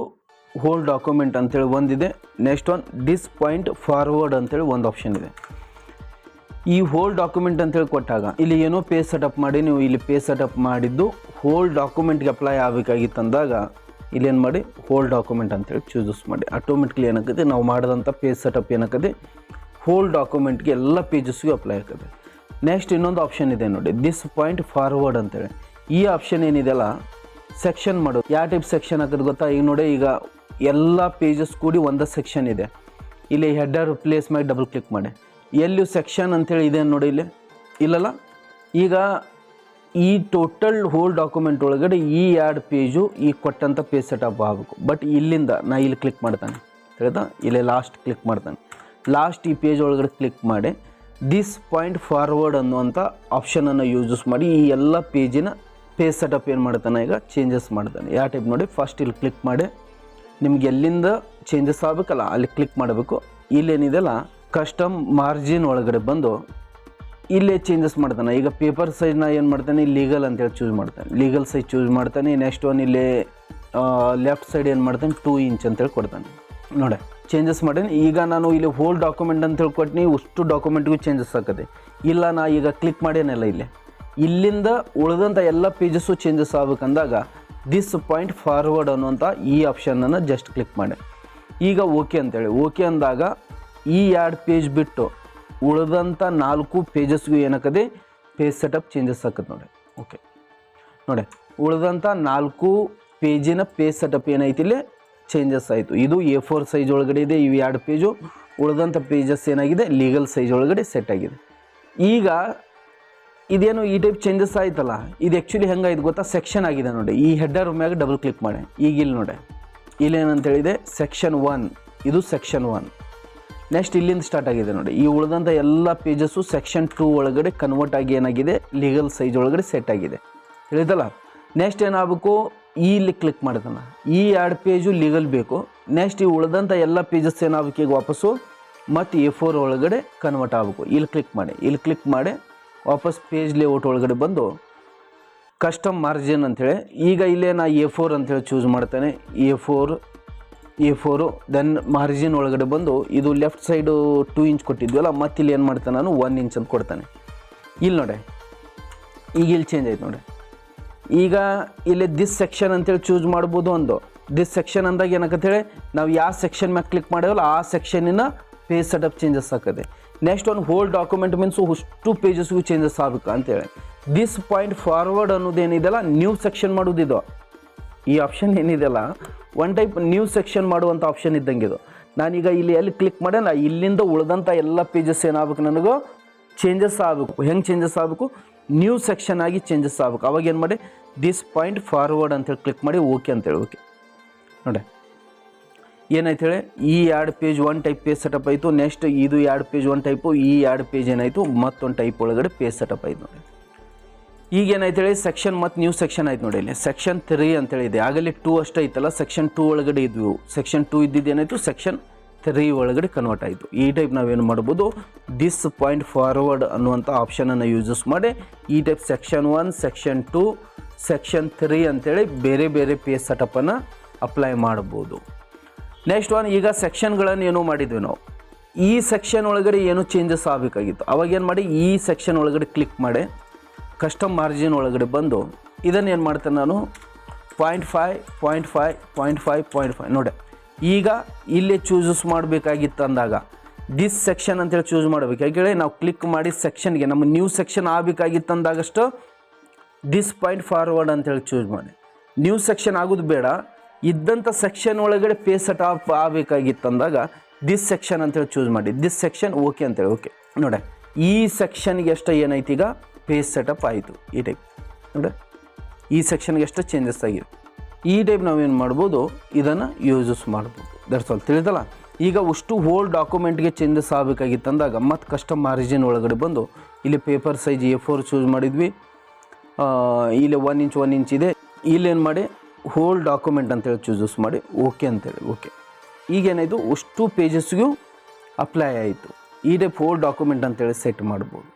[SPEAKER 1] ಹೋಲ್ ಡಾಕ್ಯುಮೆಂಟ್ ಅಂತೇಳಿ ಒಂದಿದೆ next one this point forward ಅಂತೇಳಿ ಒಂದು ಆಪ್ಷನ್ ಇದೆ. ಈ ಹೋಲ್ ಡಾಕ್ಯುಮೆಂಟ್ ಅಂತೇಳಿ ಕೊಟ್ಟಾಗ, ಇಲ್ಲಿ ಏನೋ ಪೇಜ್ ಸೆಟಪ್ ಮಾಡಿ, ನೀವು ಇಲ್ಲಿ ಪೇಜ್ ಸೆಟಪ್ ಮಾಡಿದ್ದು ಹೋಲ್ ಡಾಕ್ಯುಮೆಂಟ್ಗೆ ಅಪ್ಲೈ ಆಗಬೇಕಾಗಿತ್ತು ಅಂದಾಗ ಇಲ್ಲಿ ಏನು ಮಾಡಿ ಹೋಲ್ ಡಾಕ್ಯುಮೆಂಟ್ ಅಂತೇಳಿ ಚೂಸಸ್ ಮಾಡಿ. ಆಟೋಮೆಟಿಕ್ಲಿ ಏನಾಗುತ್ತೆ ನಾವು ಮಾಡಿದಂಥ ಪೇಜ್ ಸೆಟಪ್ ಏನಾಗುತ್ತೆ ಹೋಲ್ ಡಾಕ್ಯುಮೆಂಟ್ಗೆ ಎಲ್ಲ ಪೇಜಸ್ಗೂ ಅಪ್ಲೈ ಆಗ್ತದೆ. ನೆಕ್ಸ್ಟ್ ಇನ್ನೊಂದು ಆಪ್ಷನ್ ಇದೆ ನೋಡಿ ದಿಸ್ ಪಾಯಿಂಟ್ ಫಾರ್ವರ್ಡ್ ಅಂತೇಳಿ. ಈ ಆಪ್ಷನ್ ಏನಿದೆಯಲ್ಲ ಸೆಕ್ಷನ್ ಮಾಡೋದು ಯಾವ ಟೈಪ್ ಸೆಕ್ಷನ್ ಹಾಕೋದು ಗೊತ್ತಾ? ಈಗ ನೋಡಿ, ಈಗ ಎಲ್ಲ ಪೇಜಸ್ ಕೂಡಿ ಒಂದು ಸೆಕ್ಷನ್ ಇದೆ. ಇಲ್ಲಿ ಹೆಡ್ಡರ್ ಪ್ಲೇಸ್ ಮಾಡಿ ಡಬಲ್ ಕ್ಲಿಕ್ ಮಾಡಿ. ಎಲ್ಲಿ ಸೆಕ್ಷನ್ ಅಂತೇಳಿ ಇದೆ ನೋಡಿ ಇಲ್ಲಿ? ಇಲ್ಲಲ್ಲ? ಈಗ ಈ ಟೋಟಲ್ ಹೋಲ್ ಡಾಕ್ಯುಮೆಂಟ್ ಒಳಗಡೆ ಈ ಎರಡು ಪೇಜು ಈ ಕೊಟ್ಟಂಥ ಪೇಜ್ ಸೆಟಪ್ ಆಗಬೇಕು. ಬಟ್ ಇಲ್ಲಿಂದ ನಾ ಇಲ್ಲಿ ಕ್ಲಿಕ್ ಮಾಡ್ತಾನೆ. ತಿಳಿದ? ಇಲ್ಲೇ ಲಾಸ್ಟ್ ಕ್ಲಿಕ್ ಮಾಡ್ತಾನೆ. ಲಾಸ್ಟ್ ಈ ಪೇಜ್ ಒಳಗಡೆ ಕ್ಲಿಕ್ ಮಾಡಿ ದಿಸ್ ಪಾಯಿಂಟ್ ಫಾರ್ವರ್ಡ್ ಅನ್ನುವಂಥ ಆಪ್ಷನನ್ನು ಯೂಸಸ್ ಮಾಡಿ ಈ ಎಲ್ಲ ಪೇಜಿನ ಪೇಜ್ ಸೆಟಪ್ ಏನು ಮಾಡ್ತಾನೆ ಈಗ? ಚೇಂಜಸ್ ಮಾಡ್ತಾನೆ. ಯಾವ ಟೈಪ್ ನೋಡಿ? ಫಸ್ಟ್ ಇಲ್ಲಿ ಕ್ಲಿಕ್ ಮಾಡಿ, ನಿಮ್ಗೆ ಎಲ್ಲಿಂದ ಚೇಂಜಸ್ ಆಗಬೇಕಲ್ಲ, ಅಲ್ಲಿ ಕ್ಲಿಕ್ ಮಾಡಬೇಕು. ಇಲ್ಲೇನಿದೆಯಲ್ಲ ಕಸ್ಟಮ್ ಮಾರ್ಜಿನ್ ಒಳಗಡೆ ಬಂದು ಇಲ್ಲೇ ಚೇಂಜಸ್ ಮಾಡ್ತಾನೆ. ಈಗ ಪೇಪರ್ ಸೈಜ್ನ ಏನು ಮಾಡ್ತಾನೆ? ಲೀಗಲ್ ಅಂತೇಳಿ ಚೂಸ್ ಮಾಡ್ತಾನೆ. ಲೀಗಲ್ ಸೈಜ್ ಚೂಸ್ ಮಾಡ್ತಾನೆ. ನೆಕ್ಸ್ಟ್ ಒನ್ ಇಲ್ಲಿ ಲೆಫ್ಟ್ ಸೈಡ್ ಏನು ಮಾಡ್ತಾನೆ? ಟೂ ಇಂಚ್ ಅಂತೇಳಿ ಕೊಡ್ತಾನೆ. ನೋಡಿ ಚೇಂಜಸ್ ಮಾಡೀನಿ. ಈಗ ನಾನು ಇಲ್ಲಿ ಹೋಲ್ ಡಾಕ್ಯುಮೆಂಟ್ ಅಂತ ಕೊಟ್ಟಿನಿ ಅಷ್ಟು ಡಾಕ್ಯುಮೆಂಟ್ಗೂ ಚೇಂಜಸ್ ಆಗುತ್ತೆ ಇಲ್ಲ, ನಾ ಈಗ ಕ್ಲಿಕ್ ಮಾಡೇನಲ್ಲ ಇಲ್ಲಿ. ಇಲ್ಲಿಂದ ಉಳಿದಂಥ ಎಲ್ಲ ಪೇಜಸ್ಸು ಚೇಂಜಸ್ ಆಗ್ಬೇಕಂದಾಗ ದಿಸ್ ಪಾಯಿಂಟ್ ಫಾರ್ವರ್ಡ್ ಅನ್ನುವಂಥ ಈ ಆಪ್ಷನನ್ನು ಜಸ್ಟ್ ಕ್ಲಿಕ್ ಮಾಡಿ. ಈಗ ಓಕೆ ಅಂತೇಳಿ ಓಕೆ ಅಂದಾಗ ಈ ಎರಡು ಪೇಜ್ ಬಿಟ್ಟು ಉಳಿದಂಥ ನಾಲ್ಕು ಪೇಜಸ್ಗೂ ಏನಾಕದೆ ಪೇಜ್ ಸೆಟಪ್ ಚೇಂಜಸ್ ಆಕತ್ತೆ ನೋಡಿ ಓಕೆ ನೋಡಿ ಉಳಿದಂಥ ನಾಲ್ಕು ಪೇಜಿನ ಪೇಜ್ ಸೆಟಪ್ ಏನೈತಿ ಇಲ್ಲಿ? ಚೇಂಜಸ್ ಆಯಿತು. ಇದು ಎ ಫೋರ್ ಸೈಜ್ ಒಳಗಡೆ ಇದೆ, ಇವು ಎರಡು ಪೇಜು ಉಳಿದಂಥ ಪೇಜಸ್ ಏನಾಗಿದೆ? ಲೀಗಲ್ ಸೈಜ್ ಒಳಗಡೆ ಸೆಟ್ ಆಗಿದೆ. ಈಗ ಇದೇನು ಈ ಟೈಪ್ ಚೇಂಜಸ್ ಆಯ್ತಲ್ಲ? ಇದು ಆ್ಯಕ್ಚುಲಿ ಹೆಂಗಾಯ್ತು ಗೊತ್ತಾ? ಸೆಕ್ಷನ್ ಆಗಿದೆ ನೋಡಿ ಈ ಹೆಡ್ಡರ್ ಮ್ಯಾಗ ಡಬಲ್ ಕ್ಲಿಕ್ ಮಾಡಿ. ಈಗ ಇಲ್ಲಿ ನೋಡಿ ಇಲ್ಲೇನಂತ ಹೇಳಿದೆ ಸೆಕ್ಷನ್ ಒನ್ ಇದು ಸೆಕ್ಷನ್ ಒನ್ ನೆಕ್ಸ್ಟ್ ಇಲ್ಲಿಂದ ಸ್ಟಾರ್ಟ್ ಆಗಿದೆ ನೋಡಿ. ಈ ಉಳಿದಂಥ ಎಲ್ಲ ಪೇಜಸ್ಸು ಸೆಕ್ಷನ್ ಟೂ ಒಳಗಡೆ ಕನ್ವರ್ಟ್ ಆಗಿ ಏನಾಗಿದೆ? ಲೀಗಲ್ ಸೈಜ್ ಒಳಗಡೆ ಸೆಟ್ ಆಗಿದೆ. ತಿಳಿದಲ್ಲ? ನೆಕ್ಸ್ಟ್ ಏನಾಗಬೇಕು? ಈ ಇಲ್ಲಿ ಕ್ಲಿಕ್ ಮಾಡ್ತಾನೆ ಈ ಎರಡು ಪೇಜು ಲೀಗಲ್ ಬೇಕು. ನೆಕ್ಸ್ಟ್ ಈ ಉಳಿದಂಥ ಎಲ್ಲ ಪೇಜಸ್ ಏನಾಗಬೇಕು ಈಗ ವಾಪಸ್ಸು? ಮತ್ತು ಎ ಫೋರ್ ಒಳಗಡೆ ಕನ್ವರ್ಟ್ ಆಗಬೇಕು. ಇಲ್ಲಿ ಕ್ಲಿಕ್ ಮಾಡಿ. ಇಲ್ಲಿ ಕ್ಲಿಕ್ ಮಾಡಿ. ವಾಪಸ್ ಪೇಜ್ ಲೇಔಟ್ ಒಳಗಡೆ ಬಂದು ಕಸ್ಟಮ್ ಮಾರ್ಜಿನ್ ಅಂಥೇಳಿ ಈಗ ಇಲ್ಲೇ ನಾ ಎ ಫೋರ್ ಅಂತೇಳಿ ಚೂಸ್ ಮಾಡ್ತೇನೆ. A four A four then margin ಒಳಗಡೆ ಬಂದು ಇದು ಲೆಫ್ಟ್ ಸೈಡು ಟೂ ಇಂಚ್ ಕೊಟ್ಟಿದ್ವಲ್ಲ ಮತ್ತೆ ಇಲ್ಲಿ ಏನು ಮಾಡ್ತಾನೆ ನಾನು? ಒನ್ ಇಂಚ್ ಅಂತ ಕೊಡ್ತಾನೆ. ಇಲ್ಲಿ ನೋಡಿ, ಈಗ ಇಲ್ಲಿ ಚೇಂಜ್ ಆಯ್ತು ನೋಡಿ. ಈಗ ಇಲ್ಲಿ ದಿಸ್ ಸೆಕ್ಷನ್ ಅಂತೇಳಿ ಚೂಸ್ ಮಾಡ್ಬೋದು ಒಂದು ದಿಸ್ ಸೆಕ್ಷನ್ ಅಂದಾಗ ಏನಕ್ಕಂತೇಳಿ ನಾವು ಯಾವ ಸೆಕ್ಷನ್ ಮ್ಯಾಗೆ ಕ್ಲಿಕ್ ಮಾಡೇವಲ್ಲ, ಆ ಸೆಕ್ಷನಿನ ಪೇಜ್ ಸೆಟಪ್ ಚೇಂಜಸ್ ಆಗ್ತದೆ ನೆಕ್ಸ್ಟ್ ಒಂದು ಹೋಲ್ ಡಾಕ್ಯುಮೆಂಟ್ ಮೀನ್ಸು ಅಷ್ಟು ಪೇಜಸ್ಗೂ ಚೇಂಜಸ್ ಆಗ್ಬೇಕು ಅಂತೇಳಿ. ದಿಸ್ ಪಾಯಿಂಟ್ ಫಾರ್ವರ್ಡ್ ಅನ್ನೋದೇನಿದೆಯಲ್ಲ ನ್ಯೂ ಸೆಕ್ಷನ್ ಮಾಡೋದಿದು. ಈ ಆಪ್ಷನ್ ಏನಿದೆಯಲ್ಲ ಒನ್ ಟೈಪ್ ನ್ಯೂ ಸೆಕ್ಷನ್ ಮಾಡುವಂಥ ಆಪ್ಷನ್ ಇದ್ದಂಗೆ ಇದು. ನಾನೀಗ ಇಲ್ಲಿ ಎಲ್ಲಿ ಕ್ಲಿಕ್ ಮಾಡ್ಯಾನ, ಇಲ್ಲಿಂದ ಉಳಿದಂಥ ಎಲ್ಲ ಪೇಜಸ್ ಏನಾಗಬೇಕು ನನಗೂ? ಚೇಂಜಸ್ ಆಗಬೇಕು. ಹೆಂಗೆ ಚೇಂಜಸ್ ಆಗಬೇಕು? ನ್ಯೂ ಸೆಕ್ಷನ್ ಆಗಿ ಚೇಂಜಸ್ ಆಗಬೇಕು. ಅವಾಗ ಏನು ಮಾಡಿ? ದಿಸ್ ಪಾಯಿಂಟ್ ಫಾರ್ವರ್ಡ್ ಅಂತೇಳಿ ಕ್ಲಿಕ್ ಮಾಡಿ ಓಕೆ ಅಂತೇಳಿ ಓಕೆ ನೋಡಿ ಏನಾಯ್ತು ಹೇಳಿ? ಈ ಎರಡು page one type page setup ಆಯಿತು. ನೆಕ್ಸ್ಟ್ ಇದು ಎರಡು ಪೇಜ್ ಒನ್ ಟೈಪು ಈ ಎರಡು ಪೇಜ್ ಏನಾಯಿತು? ಮತ್ತೊಂದು ಟೈಪ್ ಒಳಗಡೆ ಪೇಜ್ ಸೆಟಪ್ ಆಯ್ತು ನೋಡಿ ಈಗ ಏನಾಯ್ತು ಹೇಳಿ? ಸೆಕ್ಷನ್ ಮತ್ತು ನ್ಯೂ ಸೆಕ್ಷನ್ ಆಯ್ತು ನೋಡಿ ಇಲ್ಲಿ. ಸೆಕ್ಷನ್ ತ್ರೀ ಅಂತೇಳಿ ಇದೆ. ಆಗಲೇ ಟೂ ಅಷ್ಟೇ ಐತಲ್ಲ ಸೆಕ್ಷನ್ ಟೂ ಒಳಗಡೆ ಇದ್ವು. ಸೆಕ್ಷನ್ ಟೂ ಇದ್ದಿದ್ದು ಏನಾಯಿತು? ಸೆಕ್ಷನ್ ತ್ರೀ ಒಳಗಡೆ ಕನ್ವರ್ಟ್ ಆಯಿತು. ಈ ಟೈಪ್ ನಾವೇನು ಮಾಡ್ಬೋದು? ದಿಸ್ ಪಾಯಿಂಟ್ ಫಾರ್ವರ್ಡ್ ಅನ್ನುವಂಥ ಆಪ್ಷನನ್ನು ಯೂಸಸ್ ಮಾಡಿ ಈ type section one section two section three ಅಂತೇಳಿ ಬೇರೆ ಬೇರೆ ಪೇಜ್ ಸೆಟಪ್ಪನ್ನು ಅಪ್ಲೈ ಮಾಡ್ಬೋದು. ನೆಕ್ಸ್ಟ್ ಒನ್ ಈಗ ಸೆಕ್ಷನ್ಗಳನ್ನು ಏನೋ ಮಾಡಿದ್ವಿ ನಾವು? ಈ ಸೆಕ್ಷನ್ ಒಳಗಡೆ ಏನು ಚೇಂಜಸ್ ಆಗಬೇಕಾಗಿತ್ತು? ಅವಾಗ ಏನು ಮಾಡಿ? ಈ ಸೆಕ್ಷನ್ ಒಳಗಡೆ ಕ್ಲಿಕ್ ಮಾಡಿ. ಕಸ್ಟಮ್ ಮಾರ್ಜಿನ್ ಒಳಗಡೆ ಬಂದು ಇದನ್ನು ಏನು ಮಾಡ್ತೇನೆ ನಾನು? Point five point five point five point five ನೋಡಿ ಈಗ ಇಲ್ಲೇ ಚೂಸಸ್ ಮಾಡಬೇಕಾಗಿತ್ತು ಅಂದಾಗ ದಿಸ್ ಸೆಕ್ಷನ್ ಅಂತೇಳಿ ಚೂಸ್ ಮಾಡಬೇಕು. ಯಾಕೇಳಿ ನಾವು ಕ್ಲಿಕ್ ಮಾಡಿ ಸೆಕ್ಷನ್ಗೆ ನಮ್ಮ ನ್ಯೂ ಸೆಕ್ಷನ್ ಆಗಬೇಕಾಗಿತ್ತು ಅಂದಾಗಷ್ಟು ದಿಸ್ ಪಾಯಿಂಟ್ ಫಾರ್ವರ್ಡ್ ಅಂತೇಳಿ ಚೂಸ್ ಮಾಡಿ. ನ್ಯೂ ಸೆಕ್ಷನ್ ಆಗೋದು ಬೇಡ ಇದ್ದಂಥ ಸೆಕ್ಷನ್ ಒಳಗಡೆ ಪೇ ಸೆಟ್ ಆಫ್ ಆಗಬೇಕಾಗಿತ್ತು ಅಂದಾಗ ದಿಸ್ ಸೆಕ್ಷನ್ ಅಂತೇಳಿ ಚೂಸ್ ಮಾಡಿ. ದಿಸ್ ಸೆಕ್ಷನ್ ಓಕೆ ಅಂತೇಳಿ ಓಕೆ ನೋಡಿ ಈ ಸೆಕ್ಷನ್ಗೆ ಎಷ್ಟು ಏನೈತಿ ಈಗ? ಪೇಜ್ ಸೆಟಪ್ ಆಯಿತು ಈ ಟೈಪ್ ಅಂದರೆ ಈ ಸೆಕ್ಷನ್ಗೆ ಎಷ್ಟು ಚೇಂಜಸ್ ಆಗಿದೆ ಈ ಟೈಪ್ ನಾವೇನು ಮಾಡ್ಬೋದು? ಇದನ್ನು ಯೂಸಸ್ ಮಾಡ್ಬೋದು. ದಟ್ಸ್ ಆಲ್ ತಿಳಿದಲ್ಲ? ಈಗ ಅಷ್ಟು ಹೋಲ್ ಡಾಕ್ಯುಮೆಂಟ್ಗೆ ಚೇಂಜಸ್ ಆಗಬೇಕಾಗಿತ್ತು ಅಂದಾಗ ಮತ್ತು ಕಸ್ಟಮ್ ಮಾರ್ಜಿನ್ ಒಳಗಡೆ ಬಂದು ಇಲ್ಲಿ paper size A four choose ಮಾಡಿದ್ವಿ. ಇಲ್ಲಿ ಒನ್ ಇಂಚ್ ಒನ್ ಇಂಚ್ ಇದೆ. ಇಲ್ಲೇನು ಮಾಡಿ? ಹೋಲ್ ಡಾಕ್ಯುಮೆಂಟ್ ಅಂತೇಳಿ ಚೂಸಸ್ ಮಾಡಿ. ಓಕೆ ಅಂತೇಳಿ ಓಕೆ ಈಗೇನಾಯಿತು ಅಷ್ಟು ಪೇಜಸ್ಗೂ ಅಪ್ಲೈ ಆಯಿತು. ಈ ಟೈಪ್ ಹೋಲ್ ಡಾಕ್ಯುಮೆಂಟ್ ಅಂತೇಳಿ ಸೆಟ್ ಮಾಡ್ಬೋದು.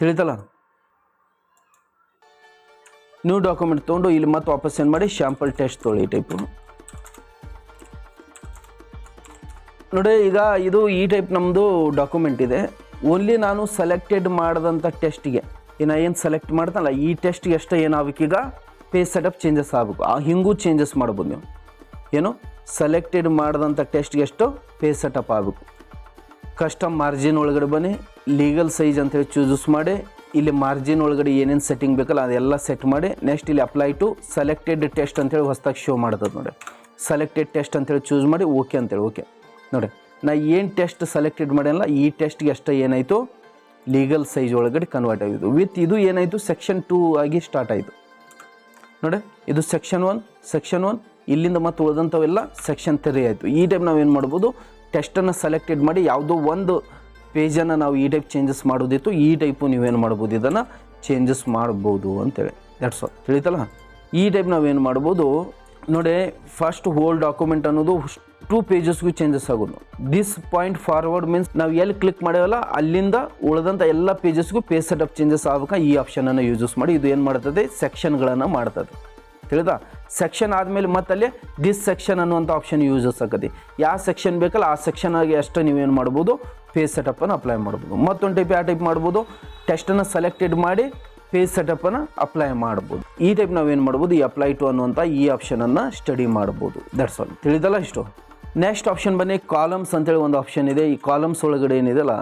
[SPEAKER 1] ತಿಳಿತಲ್ಲ ನ್ಯೂ ಡಾಕ್ಯುಮೆಂಟ್ ತೊಗೊಂಡು ಇಲ್ಲಿ ಮತ್ತೆ ವಾಪಸ್ ಏನು ಮಾಡಿ ಶ್ಯಾಂಪಲ್ ಟೆಸ್ಟ್ ತೊಳಿ ಟೈಪು ನೋಡಿ, ಈಗ ಇದು ಈ ಟೈಪ್ ನಮ್ಮದು ಡಾಕ್ಯುಮೆಂಟ್ ಇದೆ. ಓನ್ಲಿ ನಾನು ಸೆಲೆಕ್ಟೆಡ್ ಮಾಡಿದಂಥ ಟೆಸ್ಟಿಗೆ ಇನ್ನು ಏನು ಸೆಲೆಕ್ಟ್ ಮಾಡ್ತಲ್ಲ ಈ ಟೆಸ್ಟ್ಗೆ ಅಷ್ಟೇ ಏನಾಗಬೇಕು ಈಗ? ಪೇಜ್ ಸೆಟಪ್ ಚೇಂಜಸ್ ಆಗಬೇಕು. ಆ ಹಿಂಗೂ ಚೇಂಜಸ್ ಮಾಡ್ಬೋದು ನೀವು. ಏನು? ಸೆಲೆಕ್ಟೆಡ್ ಮಾಡಿದಂಥ ಟೆಸ್ಟ್ಗೆ ಎಷ್ಟು ಪೇಜ್ ಸೆಟಪ್ ಆಗಬೇಕು. ಕಸ್ಟಮ್ ಮಾರ್ಜಿನ್ ಒಳಗಡೆ ಬನ್ನಿ. ಲೀಗಲ್ ಸೈಜ್ ಅಂತೇಳಿ ಚೂಸಸ್ ಮಾಡಿ. ಇಲ್ಲಿ ಮಾರ್ಜಿನ್ ಒಳಗಡೆ ಏನೇನು ಸೆಟ್ಟಿಂಗ್ ಬೇಕಲ್ಲ ಅದೆಲ್ಲ ಸೆಟ್ ಮಾಡಿ ನೆಕ್ಸ್ಟ್ ಇಲ್ಲಿ ಅಪ್ಲೈ ಟು ಸೆಲೆಕ್ಟೆಡ್ ಟೆಸ್ಟ್ ಅಂತೇಳಿ ಹೊಸ್ದಾಗಿ ಶೋ ಮಾಡ್ತದೆ ನೋಡಿ. ಸೆಲೆಕ್ಟೆಡ್ ಟೆಸ್ಟ್ ಅಂತೇಳಿ ಚೂಸ್ ಮಾಡಿ ಓಕೆ ಅಂತೇಳಿ ಓಕೆ ನೋಡಿ, ನಾ ಏನು ಟೆಸ್ಟ್ ಸೆಲೆಕ್ಟೆಡ್ ಮಾಡಿಲ್ಲ ಈ ಟೆಸ್ಟ್ಗೆ ಅಷ್ಟೇ ಏನಾಯಿತು? ಲೀಗಲ್ ಸೈಜ್ ಒಳಗಡೆ ಕನ್ವರ್ಟ್ ಆಗಿದ್ದು. ವಿತ್ ಇದು ಏನಾಯಿತು? ಸೆಕ್ಷನ್ ಟೂ ಆಗಿ ಸ್ಟಾರ್ಟ್ ಆಯಿತು. ನೋಡಿ, ಇದು ಸೆಕ್ಷನ್ ಒನ್ ಸೆಕ್ಷನ್ ಒನ್ ಇಲ್ಲಿಂದ ಮತ್ತೆ ಉಳಿದಂಥವೆಲ್ಲ ಸೆಕ್ಷನ್ ತ್ರೀ ಆಯಿತು. ಈ ಟೈಮ್ ನಾವು ಏನು ಮಾಡ್ಬೋದು? ಟೆಸ್ಟನ್ನು ಸೆಲೆಕ್ಟೆಡ್ ಮಾಡಿ ಯಾವುದೋ ಒಂದು ಪೇಜನ್ನು ನಾವು ಈ ಟೈಪ್ ಚೇಂಜಸ್ ಮಾಡೋದಿತ್ತು ಈ ಟೈಪು ನೀವೇನು ಮಾಡ್ಬೋದು, ಇದನ್ನು ಚೇಂಜಸ್ ಮಾಡ್ಬೋದು ಅಂತೇಳಿ. ದಟ್ಸ್ ಆಲ್ ತಿಳಿತಲ್ಲ? ಈ ಟೈಪ್ ನಾವೇನು ಮಾಡ್ಬೋದು, ನೋಡಿ ಫಸ್ಟ್ ಹೋಲ್ ಡಾಕ್ಯುಮೆಂಟ್ ಅನ್ನೋದು ಟೂ ಪೇಜಸ್ಗೂ ಚೇಂಜಸ್ ಆಗೋದು. ದಿಸ್ ಪಾಯಿಂಟ್ ಫಾರ್ವರ್ಡ್ ಮೀನ್ಸ್ ನಾವು ಎಲ್ಲಿ ಕ್ಲಿಕ್ ಮಾಡ್ಯವಲ್ಲ ಅಲ್ಲಿಂದ ಉಳಿದಂಥ ಎಲ್ಲ ಪೇಜಸ್ಗೂ ಪೇಜ್ ಸೆಟಪ್ ಚೇಂಜಸ್ ಆಗೋಕೆ ಈ ಆಪ್ಷನನ್ನು ಯೂಸಸ್ ಮಾಡಿ, ಇದು ಏನು ಮಾಡ್ತದೆ ಸೆಕ್ಷನ್ಗಳನ್ನು ಮಾಡ್ತದೆ. ತಿಳಿದಾ? ಸೆಕ್ಷನ್ ಆದಮೇಲೆ ಮತ್ತೆ ಅಲ್ಲಿ ದಿಸ್ ಸೆಕ್ಷನ್ ಅನ್ನುವಂಥ ಆಪ್ಷನ್ ಯೂಸಸ್ ಆಗತ್ತೆ ಯಾವ ಸೆಕ್ಷನ್ ಬೇಕಲ್ಲ, ಆ ಸೆಕ್ಷನ್ ಆಗಿ ಅಷ್ಟೇ ನೀವೇನು ಮಾಡ್ಬೋದು? ಪೇಜ್ ಸೆಟಪ್ಪನ್ನು ಅಪ್ಲೈ ಮಾಡ್ಬೋದು. ಮತ್ತೊಂದು ಟೈಪ್ ಯಾವ ಟೈಪ್ ಮಾಡ್ಬೋದು? ಟೆಸ್ಟನ್ನು ಸೆಲೆಕ್ಟೆಡ್ ಮಾಡಿ ಪೇಜ್ ಸೆಟಪ್ಪನ್ನು ಅಪ್ಲೈ ಮಾಡ್ಬೋದು. ಈ ಟೈಪ್ ನಾವೇನು ಮಾಡ್ಬೋದು? ಈ ಅಪ್ಲೈ ಟು ಅನ್ನುವಂಥ ಈ ಆಪ್ಷನನ್ನು ಸ್ಟಡಿ ಮಾಡ್ಬೋದು. ದಟ್ಸ್ ಆಲ್ ತಿಳಿದಲ್ಲ ಇಷ್ಟು? ನೆಕ್ಸ್ಟ್ ಆಪ್ಷನ್ ಬನ್ನಿ. ಕಾಲಮ್ಸ್ ಅಂತೇಳಿ ಒಂದು ಆಪ್ಷನ್ ಇದೆ. ಈ ಕಾಲಮ್ಸ್ ಒಳಗಡೆ ಏನಿದೆಲ್ಲ